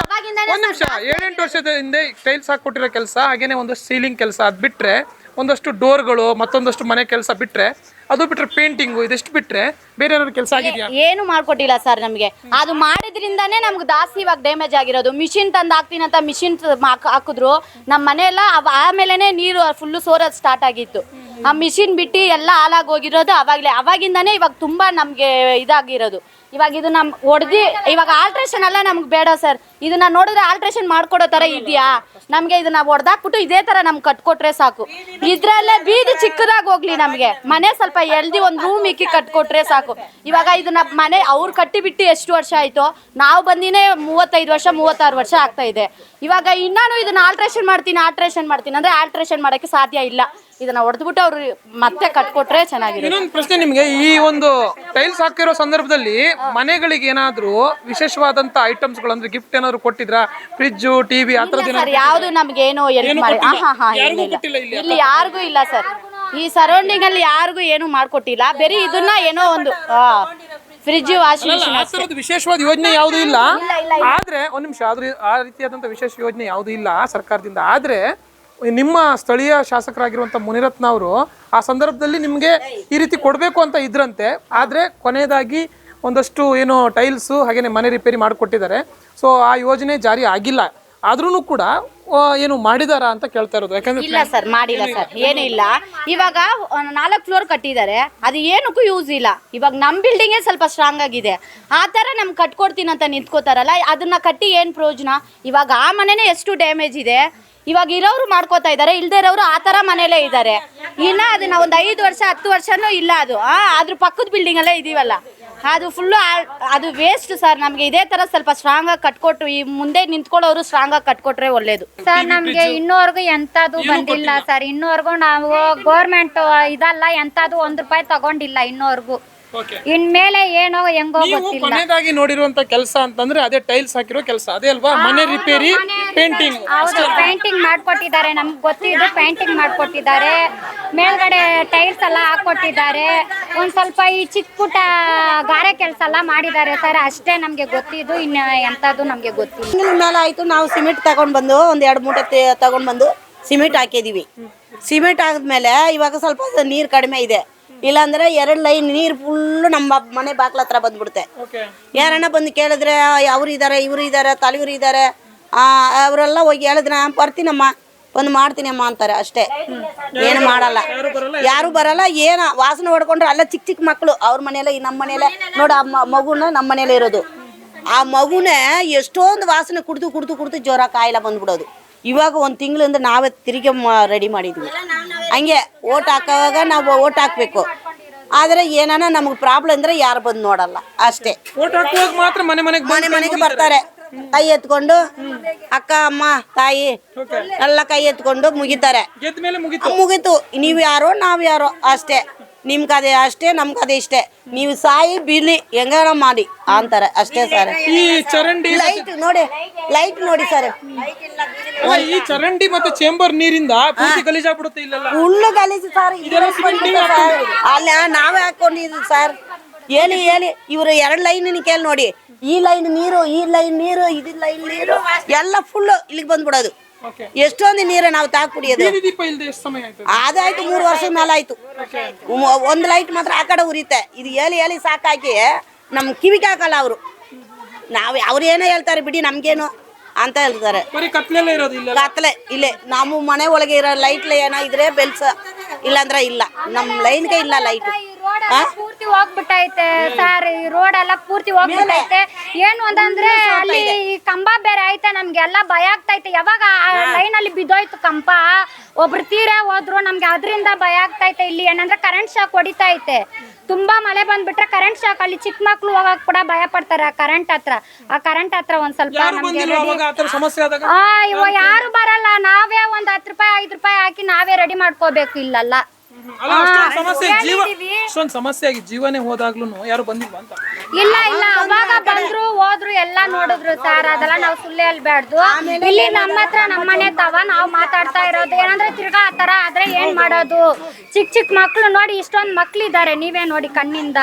ಒಂದ್ ನಿಮಿಷ ಏಳೆಂಟು ವರ್ಷದ ಹಿಂದೆ ಟೈಲ್ಸ್ ಹಾಕೊಟ್ಟಿರೋ ಕೆಲಸ ಹಾಗೇನೆ ಒಂದಷ್ಟು ಸೀಲಿಂಗ್ ಕೆಲಸ ಅದ್ ಬಿಟ್ರೆ ಒಂದಷ್ಟು ಡೋರ್ಗಳು ಮತ್ತೊಂದಷ್ಟು ಮನೆ ಕೆಲಸ ಬಿಟ್ರೆ ಅದು ಬಿಟ್ರೆ ಪೇಂಟಿಂಗ್ ಇದೆಷ್ಟು ಬಿಟ್ರೆ ಬೇರೆ ಏನಾದ್ರು ಕೆಲಸ ಆಗಿದೆಯಾ? ಏನು ಮಾಡ್ಕೊಟ್ಟಿಲ್ಲ ಸರ್ ನಮಗೆ. ಅದು ಮಾಡಿದ್ರಿಂದಾನೇ ನಮ್ಗೆ ಜಾಸ್ತಿ ಇವಾಗ ಡ್ಯಾಮೇಜ್ ಆಗಿರೋದು. ಮಿಷಿನ್ ತಂದು ಹಾಕ್ತೀನಿ ಅಂತ ಮಿಷಿನ್ ಹಾಕಿದ್ರು ನಮ್ಮ ಮನೆಯೆಲ್ಲ ಆಮೇಲೆನೆ ನೀರು ಫುಲ್ಲು ಸೋರೋದು ಸ್ಟಾರ್ಟ್ ಆಗಿತ್ತು. ಆ ಮಿಷಿನ್ ಬಿಟ್ಟು ಎಲ್ಲ ಹಾಲಾಗಿ ಹೋಗಿರೋದು ಅವಾಗಲೇ. ಅವಾಗಿಂದಾನೇ ಇವಾಗ ತುಂಬ ನಮಗೆ ಇದಾಗಿರೋದು. ಇವಾಗ ಇದು ನಮ್ ಹೊಡೆದಿ ಇವಾಗ ಆಲ್ಟ್ರೇಷನ್ ಎಲ್ಲ ನಮ್ಗೆ ಬೇಡ ಸರ್ ಇದನ್ನ ನೋಡಿದ್ರೆ ಆಲ್ಟ್ರೇಷನ್ ಮಾಡ್ಕೊಡೋ ತರ ಇದೆಯಾ? ನಮ್ಗೆ ಇದನ್ನ ಹೊಡೆದಾಕ್ಬಿಟ್ಟು ಇದೇ ತರ ನಮ್ಗೆ ಕಟ್ಕೊಟ್ರೆ ಸಾಕು. ಇದ್ರಲ್ಲೇ ಬೀದಿ ಚಿಕ್ಕದಾಗಿ ಹೋಗ್ಲಿ ನಮ್ಗೆ. ಮನೆ ಸ್ವಲ್ಪ ಎಲ್ದಿ ಒಂದ್ ರೂಮ್ ಇಕ್ಕಿ ಕಟ್ಕೊಟ್ರೆ ಸಾಕು. ಇವಾಗ ಇದನ್ನ ಮನೆ ಅವ್ರು ಕಟ್ಟಿ ಬಿಟ್ಟು ಎಷ್ಟು ವರ್ಷ ಆಯ್ತು, ನಾವು ಬಂದಿನೇ ಮೂವತ್ತೈದು ವರ್ಷ, ಮೂವತ್ತಾರು ವರ್ಷ ಆಗ್ತಾ ಇದೆ. ಇವಾಗ ಇನ್ನಾನು ಇದನ್ನ ಆಲ್ಟ್ರೇಷನ್ ಮಾಡ್ತೀನಿ ಆಲ್ಟ್ರೇಷನ್ ಮಾಡ್ತೀನಿ. ಅಂದ್ರೆ ಆಲ್ಟ್ರೇಷನ್ ಮಾಡಕ್ಕೆ ಸಾಧ್ಯ ಇಲ್ಲ. ಇದನ್ನ ಹೊಡೆದ್ಬಿಟ್ಟು ಅವ್ರು ಮತ್ತೆ ಕಟ್ಕೊಟ್ರೆ ಚೆನ್ನಾಗಿದೆ ಇನ್ನೊಂದು ಪ್ರಶ್ನೆ ನಿಮಗೆ, ಈ ಒಂದು ಟೈಲ್ಸ್ ಹಾಕಿರೋ ಸಂದರ್ಭದಲ್ಲಿ ಮನೆಗಳಿಗೆ ಏನಾದ್ರು ವಿಶೇಷವಾದಂತ ಐಟಮ್ಸ್ ಅಂದ್ರೆ ಗಿಫ್ಟ್ ಏನಾದ್ರು ಕೊಟ್ಟಿದ್ರಾ? ಫ್ರಿಜ್ ಟಿವಿ ಆ ಥರದ್ದು ಸರ್ ಯಾವ್ದು ನಮ್ಗೆ ಏನು ಹಾ ಯಾರಿಗೂ ಕೊಟ್ಟಿಲ್ಲ ಇಲ್ಲಿ ಇಲ್ಲಿ ಯಾರಿಗೂ ಇಲ್ಲ ಸರ್ ಈ ಸರೌಂಡಿಂಗ್ ಅಲ್ಲಿ ಯಾರಿಗೂ ಏನು ಮಾಡ್ಕೊಟ್ಟಿಲ್ಲ. ಬೇರೆ ಇದನ್ನ ಏನೋ ಒಂದು ಫ್ರಿಜ್ ವಾಷಿಂಗ್ ಮಿಷಿನ್ ಆ ಥರದ್ದು ವಿಶೇಷವಾದ ಯೋಜನೆ ಯಾವುದು ಇಲ್ಲ. ಆದ್ರೆ ಒಂದ್ ನಿಮಿಷ ಆದ್ರೆ ಆ ರೀತಿಯಾದಂತ ವಿಶೇಷ ಯೋಜನೆ ಯಾವುದು ಇಲ್ಲ ಸರ್ಕಾರದಿಂದ. ಆದ್ರೆ ನಿಮ್ಮ ಸ್ಥಳೀಯ ಶಾಸಕರಾಗಿರುವಂತ ಮುನಿರತ್ನ ಅವರು ಆ ಸಂದರ್ಭದಲ್ಲಿ ನಿಮ್ಗೆ ಈ ರೀತಿ ಕೊಡ್ಬೇಕು ಅಂತ ಇದ್ರಂತೆ. ಆದ್ರೆ ಕೊನೆಯದಾಗಿ ಒಂದಷ್ಟು ಏನು ಟೈಲ್ಸು ಹಾಗೇನೆ ಮನೆ ರಿಪೇರಿ ಮಾಡಿಕೊಟ್ಟಿದ್ದಾರೆ. ಸೊ ಆ ಯೋಜನೆ ಜಾರಿ ಆಗಿಲ್ಲ. ಆದ್ರೂ ಕೂಡ ಏನು ಮಾಡಿದಾರ ಅಂತ ಕೇಳ್ತಾ ಇರೋದು. ಯಾಕಂದ್ರೆ ಇಲ್ಲ ಸರ್ ಮಾಡಿಲ್ಲ ಸರ್ ಏನೂ ಇಲ್ಲ. ಇವಾಗ ನಾಲ್ಕು ಫ್ಲೋರ್ ಕಟ್ಟಿದ್ದಾರೆ. ಅದು ಏನಕ್ಕೂ ಯೂಸ್ ಇಲ್ಲ. ಇವಾಗ ನಮ್ಮ ಬಿಲ್ಡಿಂಗೇ ಸ್ವಲ್ಪ ಸ್ಟ್ರಾಂಗ್ ಆಗಿದೆ. ಆ ಥರ ನಮ್ಗೆ ಕಟ್ಕೊಡ್ತೀನಿ ಅಂತ ನಿಂತ್ಕೋತಾರಲ್ಲ ಅದನ್ನ ಕಟ್ಟಿ ಏನು ಪ್ರಯೋಜನ? ಇವಾಗ ಆ ಮನೆನೇ ಎಷ್ಟು ಡ್ಯಾಮೇಜ್ ಇದೆ. ಇವಾಗ ಇರೋರು ಮಾಡ್ಕೋತಾ ಇದ್ದಾರೆ ಇಲ್ದೇ ಇರೋರು ಆ ಥರ ಮನೇಲೇ ಇದ್ದಾರೆ. ಇನ್ನ ಅದನ್ನ ಒಂದು ಐದು ವರ್ಷ ಹತ್ತು ವರ್ಷನೂ ಇಲ್ಲ ಅದು. ಅದ್ರ ಪಕ್ಕದ ಬಿಲ್ಡಿಂಗ್ ಅಲ್ಲೇ ಇದೀವಲ್ಲ. ಅದು ಫುಲ್ಲು ಅದು ವೇಸ್ಟ್ ಸರ್ ನಮಗೆ ಇದೇ ತರ ಸ್ವಲ್ಪ ಸ್ಟ್ರಾಂಗ್ ಆಗಿ ಕಟ್ಕೊಟ್ಟು ಈ ಮುಂದೆ ನಿಂತ್ಕೊಳ್ಳೋರು ಸ್ಟ್ರಾಂಗ್ ಆಗಿ ಕಟ್ಕೊಟ್ರೆ ಒಳ್ಳೇದು. ಸರ್ ನಮ್ಗೆ ಇನ್ನೂವರೆಗೂ ಎಂತದು ಬಂದಿಲ್ಲ ಸರ್ ಇನ್ನೂವರೆಗೂ ನಾವು ಗೋರ್ಮೆಂಟ್ ಇದಲ್ಲ ಎಂತದು ಒಂದ್ ರೂಪಾಯಿ ತಗೊಂಡಿಲ್ಲ ಇನ್ನೂವರೆಗೂ. Okay. ಇನ್ಮೇಲೆ ಏನೋ ಹೆಂಗೋ ನೀವು ಗೊತ್ತಿಲ್ಲ. ಕೊನೆಯದಾಗಿ ನೋಡಿರುವಂತ ಕೆಲಸ ಅಂತಂದ್ರೆ ಅದೇ ಟೈಲ್ಸ್ ಹಾಕಿರೋ ಕೆಲಸ ಅದೇ ಅಲ್ವಾ? ಮನೆ ರಿಪೇರಿ ಪೇಂಟಿಂಗ್ ಹೌದು ಪೇಂಟಿಂಗ್ ಮಾಡ್ಕೊಟ್ಟಿದ್ದಾರೆ. ನಮ್ಗೆ ಗೊತ್ತಿದ್ದು ಪೇಂಟಿಂಗ್ ಮಾಡ್ಕೊಟ್ಟಿದ್ದಾರೆ. ಮೇಲ್ಗಡೆ ಟೈಲ್ಸ್ ಎಲ್ಲ ಹಾಕೊಟ್ಟಿದ್ದಾರೆ. ಒಂದ್ ಸ್ವಲ್ಪ ಈ ಚಿಕ್ಕ ಪುಟ್ಟ ಗಾರೆ ಕೆಲಸ ಎಲ್ಲ ಮಾಡಿದ್ದಾರೆ ಸರ್. ಅಷ್ಟೇ ನಮ್ಗೆ ಗೊತ್ತಿದ್ದು ಇನ್ನು ಎಂತದ್ದು ನಮ್ಗೆ ಗೊತ್ತಿಲ್ಲ. ತಿಂಗಳ ಮೇಲೆ ಆಯ್ತು ನಾವು ಸಿಮೆಂಟ್ ತಗೊಂಡ್ ಬಂದು ಒಂದ್ ಎರಡು ಮೂಟೆ ತೆ- ತಗೊಂಡ್ ಬಂದು ಸಿಮೆಂಟ್ ಹಾಕಿದೀವಿ. ಸಿಮೆಂಟ್ ಹಾಕಿದ್ಮೇಲೆ ಇವಾಗ ಸ್ವಲ್ಪ ನೀರು ಕಡಿಮೆ ಇದೆ. ಇಲ್ಲಾಂದ್ರೆ ಎರಡು ಲೈನ್ ನೀರು ಫುಲ್ ನಮ್ಮ ಮನೆ ಬಾಗ್ಲ ಹತ್ರ ಬಂದ್ಬಿಡುತ್ತೆ. ಯಾರನ್ನ ಬಂದು ಕೇಳಿದ್ರೆ ಅವ್ರು ಇದಾರೆ ಇವ್ರು ಇದಾರೆ ತಲೆಯವ್ರು ಇದಾರೆ ಅವರೆಲ್ಲ ಹೋಗಿ ಹೇಳಿದ್ರೆ ಬರ್ತೀನಮ್ಮ ಬಂದು ಮಾಡ್ತೀನಮ್ಮ ಅಂತಾರೆ ಅಷ್ಟೇ. ಏನು ಮಾಡಲ್ಲ. ಯಾರು ಬರಲ್ಲ ಏನ ವಾಸನೆ ಹೊಡ್ಕೊಂಡ್ರೆ ಅಲ್ಲ ಚಿಕ್ಕ ಚಿಕ್ಕ ಮಕ್ಕಳು ಅವ್ರ ಮನೇಲೆ ನಮ್ಮ ಮನೇಲೆ ನೋಡು ಆ ಮಗುನ ನಮ್ಮ ಮನೇಲೆ ಇರೋದು. ಆ ಮಗುನೇ ಎಷ್ಟೊಂದು ವಾಸನೆ ಕುಡ್ದು ಕುಡ್ದು ಕುಡ್ದು ಜ್ವರ ಕಾಯಿಲೆ ಬಂದ್ಬಿಡೋದು. ಇವಾಗ ಒಂದು ತಿಂಗಳಿಂದ ನಾವೇ ತಿರುಗಿ ರೆಡಿ ಮಾಡಿದ್ವಿ. ಹಂಗೆ ಓಟ್ ಹಾಕೋವಾಗ ನಾವು ಓಟ್ ಹಾಕಬೇಕು. ಆದರೆ ಏನಾನ ನಮಗೆ ಪ್ರಾಬ್ಲಮ್ ಅಂದರೆ ಯಾರು ಬಂದು ನೋಡಲ್ಲ ಅಷ್ಟೇ. ಓಟ್ ಹಾಕುವಾಗ ಮಾತ್ರ ಮನೆ ಮನೆಗೆ ಮನೆ ಮನೆಗೆ ಬರ್ತಾರೆ. ಕೈ ಎತ್ಕೊಂಡು ಅಕ್ಕ ಅಮ್ಮ ತಾಯಿ ಎಲ್ಲ ಕೈ ಎತ್ಕೊಂಡು ಮುಗಿತಾರೆ. ಮುಗೀತು. ನೀವು ಯಾರೋ ನಾವು ಯಾರೋ ಅಷ್ಟೇ. ನಿಮ್ ಕದೆ ಅಷ್ಟೇ ನಮ್ ಕದೆ ಇಷ್ಟೇ. ನೀವು ಸಾಯಿ ಬೀಳಿ ಹೆಂಗಾರ ಮಾಡಿ ಅಂತಾರೆ. ಅಷ್ಟೇ ಸರ್. ಈ ಚರಂಡಿ ಲೈಟ್ ನೋಡಿ ಲೈಟ್ ನೋಡಿ ಸರ್. ಅಲ್ಲ, ಈ ಚರಂಡಿ ಮತ್ತೆ ಚೇಂಬರ್ ನೀರಿಂದ ಪೂರ್ತಿ ಗಲೀಜಾಗ್ಬಿಡುತ್ತೆ ಇಲ್ಲೆಲ್ಲ. ಹುಲ್ಲು ಗಲೀಜು ಸರ್. ಅಲ್ಲ ನಾವೇ ಹಾಕೊಂಡಿದ್ವಿ ಸರ್. ಹೇಳಿ ಹೇಳಿ ಇವರು ಎರಡು ಲೈನ್ ಕೇಳಿ ನೋಡಿ. ಈ ಲೈನ್ ನೀರು ಈ ಲೈನ್ ನೀರು ಇದ್ ಲೈನ್ ನೀರು. ಎಲ್ಲ ಫುಲ್ ಇಲ್ಲಿಗೆ ಬಂದ್ಬಿಡೋದು. ಎಷ್ಟೊಂದು ನೀರು ನಾವು ತಾಕ್ ಕುಡಿಯೋದು ಬೀದಿ ದೀಪ ಇಲ್ದೆ ಎಷ್ಟು ಸಮಯ ಆಯ್ತು ಅದಾಯ್ತು ಮೂರು ವರ್ಷ ಮೇಲೆ ಆಯ್ತು ಒಂದು ಲೈಟ್ ಮಾತ್ರ ಆ ಕಡೆ ಉರಿತೆ ಇದು ಹೇಳಿ ಹೇಳಿ ಸಾಕಾಕಿ ನಮ್ ಕಿವಿಗೆ ಹಾಕಲ್ಲ ಅವರು. ನಾವು ಅವ್ರು ಏನೋ ಹೇಳ್ತಾರೆ ಬಿಡಿ ನಮ್ಗೇನು ಅಂತ ಹೇಳ್ತಾರೆ. ಕತ್ಲೆ ಇಲ್ಲ. ನಮ್ಮ ಮನೆ ಒಳಗೆ ಇರೋ ಲೈಟ್ ಏನೋ ಇದ್ರೆ ಬೆಲ್ಸ ಇಲ್ಲಾಂದ್ರೆ ಇಲ್ಲ. ನಮ್ಮ ಲೈನ್ಗೆ ಇಲ್ಲ ಲೈಟ್ ರೋಡ್ ಎಲ್ಲ ಪೂರ್ತಿ ಹೋಗ್ಬಿಟ್ಟೈತೆ ಸರ್. ಈ ರೋಡ್ ಎಲ್ಲ ಪೂರ್ತಿ ಹೋಗ್ಬಿಟ್ಟೈತೆ. ಏನು ಅಂತಂದ್ರೆ ಅಲ್ಲಿ ಈ ಕಂಬ ಬೇರೆ ಐತೆ ನಮ್ಗೆಲ್ಲ ಭಯ ಆಗ್ತೈತೆ. ಯಾವಾಗ ಲೈನ್ ಅಲ್ಲಿ ಬಿದ್ದೋಯ್ತು ಕಂಬ? ಒಬ್ರು ತೀರೆ ಹೋದ್ರು ನಮ್ಗೆ ಅದರಿಂದ ಭಯ ಆಗ್ತೈತೆ ಇಲ್ಲಿ. ಏನಂದ್ರೆ ಕರೆಂಟ್ ಶಾಕ್ ಹೊಡಿತೈತೆ. ತುಂಬಾ ಮಳೆ ಬಂದ್ಬಿಟ್ರೆ ಕರೆಂಟ್ ಶಾಕ್ ಅಲ್ಲಿ ಚಿಕ್ಕ ಮಕ್ಳು ಹೋಗಕ್ ಕೂಡ ಭಯ ಪಡ್ತಾರೆ ಆ ಕರೆಂಟ್ ಹತ್ರ. ಆ ಕರೆಂಟ್ ಹತ್ರ ಒಂದ್ ಸ್ವಲ್ಪ ಯಾರು ನಮ್ಗೆ ಯಾರು ಬರಲ್ಲ. ನಾವೇ ಒಂದ್ ಹತ್ತು ರೂಪಾಯಿ ಐದು ರೂಪಾಯಿ ಹಾಕಿ ನಾವೇ ರೆಡಿ ಮಾಡ್ಕೋಬೇಕು ಇಲ್ಲಲ್ಲ. ಅಲ್ಲ ಅಷ್ಟೊಂದು ಸಮಸ್ಯೆ ಜೀವ. ಅಷ್ಟೊಂದು ಸಮಸ್ಯೆ ಆಗಿ ಜೀವನೇ ಹೋದಾಗ್ಲೂ ಯಾರು ಬಂದಿಲ್ವಾ ಅಂತ. ಇಲ್ಲ ಇಲ್ಲ ಅವಾಗ ಬಂದ್ರು ಹೋದ್ರು ಎಲ್ಲ ನೋಡಿದ್ರು ಸರ್ ಅದೆಲ್ಲ ನಾವು ಸುಳ್ಳು ಹೇಳ್ಬಾರ್ದು. ಇಲ್ಲಿ ನಮ್ಮ ಹತ್ರ ನಮ್ಮ ಮನೆ ತವ ನಾವು ಮಾತಾಡ್ತಾ ಇರೋದು. ಏನಂದ್ರೆ ತಿರ್ಗಾ ಆ ತರ ಆದ್ರೆ ಏನ್ ಮಾಡೋದು? ಚಿಕ್ಕ ಚಿಕ್ಕ ಮಕ್ಳು ನೋಡಿ ಇಷ್ಟೊಂದು ಮಕ್ಳಿದ್ದಾರೆ ನೀವೇ ನೋಡಿ ಕಣ್ಣಿಂದ.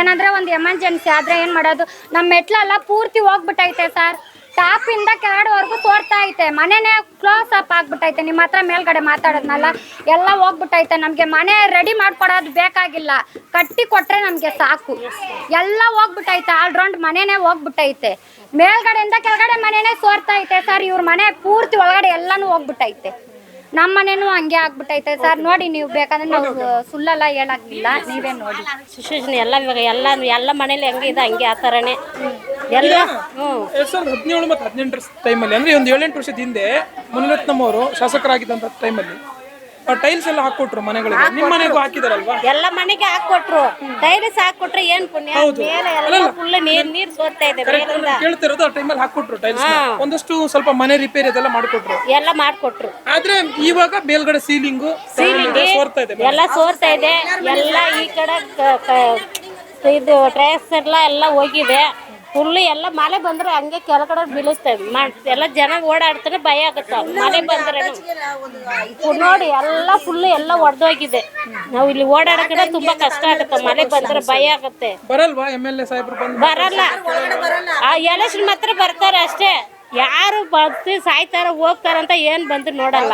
ಏನಂದ್ರೆ ಒಂದು ಎಮರ್ಜೆನ್ಸಿ ಆದ್ರೆ ಏನ್ ಮಾಡೋದು? ನಮ್ಮ ಮೆಟ್ಲೆಲ್ಲ ಪೂರ್ತಿ ಹೋಗ್ಬಿಟ್ಟೈತೆ ಸರ್. ಟಾಪ್ ಇಂದ ಕೆಳಗಡೆವರೆಗೂ ತೋರ್ತಾ ಐತೆ. ಮನೆನೇ ಕ್ಲೋಸ್ ಅಪ್ ಆಗ್ಬಿಟ್ಟೈತೆ. ನಿಮ್ಮ ಹತ್ರ ಮೇಲ್ಗಡೆ ಮಾತಾಡೋದ್ನಲ್ಲ? ಎಲ್ಲ ಹೋಗ್ಬಿಟ್ಟೈತೆ ನಮಗೆ. ಮನೆ ರೆಡಿ ಮಾಡ್ಕೊಡೋದು ಬೇಕಾಗಿಲ್ಲ. ಕಟ್ಟಿ ಕೊಟ್ರೆ ನಮಗೆ ಸಾಕು. ಎಲ್ಲ ಹೋಗ್ಬಿಟ್ಟೈತೆ. ಆಲ್ರೌಂಡ್ ಮನೆನೇ ಹೋಗ್ಬಿಟ್ಟೈತೆ. ಮೇಲ್ಗಡೆಯಿಂದ ಕೆಳಗಡೆ ಮನೆನೇ ಸೋರ್ತಾ ಐತೆ. ಸರ್, ಇವ್ರ ಮನೆ ಪೂರ್ತಿ ಒಳಗಡೆ ಎಲ್ಲಾನು ಹೋಗ್ಬಿಟ್ಟೈತೆ. ನಮ್ಮ ಮನೇನು ಹಂಗೆ ಆಗ್ಬಿಟ್ಟೈತೆ ಸರ್. ನೋಡಿ ನೀವು ಬೇಕಂದ್ರೆ ನಾವು ಸುಳ್ಳೆಲ್ಲ ಹೇಳಾಗಿಲ್ಲ ನೀವೇ ನೋಡಿ. ಸಿಚುವೇಶನ್ ಎಲ್ಲ ಇವಾಗ ಎಲ್ಲ ಎಲ್ಲ ಮನೇಲಿ ಹೆಂಗೆ ಇದೆ ಹಂಗೆ ಆ ಥರನೇ. ಎಲ್ಲ ಹ್ಞೂ ಎರಡ್ ಸಾವಿರದ ಹದಿನೇಳು ಮತ್ತು ಹದಿನೆಂಟರ ಟೈಮಲ್ಲಿ ಅಂದ್ರೆ ಒಂದು ಏಳೆಂಟು ವರ್ಷದ ಹಿಂದೆ ಮುನಿರತ್ನಂ ಅವರು ಶಾಸಕರಾಗಿದ್ದಂಥ ಟೈಮಲ್ಲಿ ಟೈಲ್ಸ್ ಎಲ್ಲ ಹಾಕೊಟ್ರು ಮನೆಗಳಿಗೆ. ನಿಮ್ಮ ಮನೆಗೂ ಹಾಕಿದಾರಲ್ವಾ? ಎಲ್ಲ ಮನೆಗೆ ಹಾಕೊಟ್ರು ಟೈಲ್ಸ್ ಹಾಕೊಟ್ರೆ ಏನ್ ಪುಣ್ಯ? ಮೇಲೆ ಎಲ್ಲ ಫುಲ್ ನೀರ್ ನೀರ್ ಸೋರ್ತಾ ಇದೆ ಮೇಲಿಂದ. ಕೇಳ್ತಿರೋದು ಆ ಟೈಮಲ್ಲಿ ಹಾಕೊಟ್ರು ಟೈಲ್ಸ್ ಒಂದಷ್ಟು ಸ್ವಲ್ಪ ಮನೆ ರಿಪೇರಿ ಅದೆಲ್ಲ ಮಾಡ್ಕೊಟ್ರು. ಎಲ್ಲ ಮಾಡ್ಕೊಟ್ರು. ಆದ್ರೆ ಇವಾಗ ಮೇಲ್ಗಡೆ ಸೀಲಿಂಗು ಸೋರ್ತಾ ಇದೆ ಎಲ್ಲ ಸೋರ್ತಾ ಇದೆ. ಎಲ್ಲ ಈ ಕಡೆ ಇದು ಟ್ರೇಸ್ ಎಲ್ಲ ಎಲ್ಲ ಹೋಗಿದೆ ಫುಲ್ ಎಲ್ಲ ಮಳೆ ಬಂದ್ರೆ ಹಂಗೆ ಕೆಳಗಡೆ ಬೀಳಿಸ್ತೇವೆ. ಎಲ್ಲ ಜನ ಓಡಾಡ್ತಾರೆ ಭಯ ಆಗುತ್ತೆ. ಮಳೆ ಬಂದ್ರೆ ನೋಡಿ ಎಲ್ಲ ಫುಲ್ ಎಲ್ಲ ಒಡೆದೋಗಿದೆ. ನಾವು ಇಲ್ಲಿ ಓಡಾಡಕಡೆ ತುಂಬಾ ಕಷ್ಟ ಆಗುತ್ತೆ. ಮಳೆ ಬಂದ್ರೆ ಭಯ ಆಗುತ್ತೆ. ಬರಲ್ಲ. ಆ ಎಲೆಕ್ಷನ್ ಮಾತ್ರ ಬರ್ತಾರೆ ಅಷ್ಟೇ. ಯಾರು ಬರ್ತಿ ಸಾಯ್ತಾರ ಹೋಗ್ತಾರ ಅಂತ ಏನ್ ಬಂದ್ರು ನೋಡಲ್ಲ.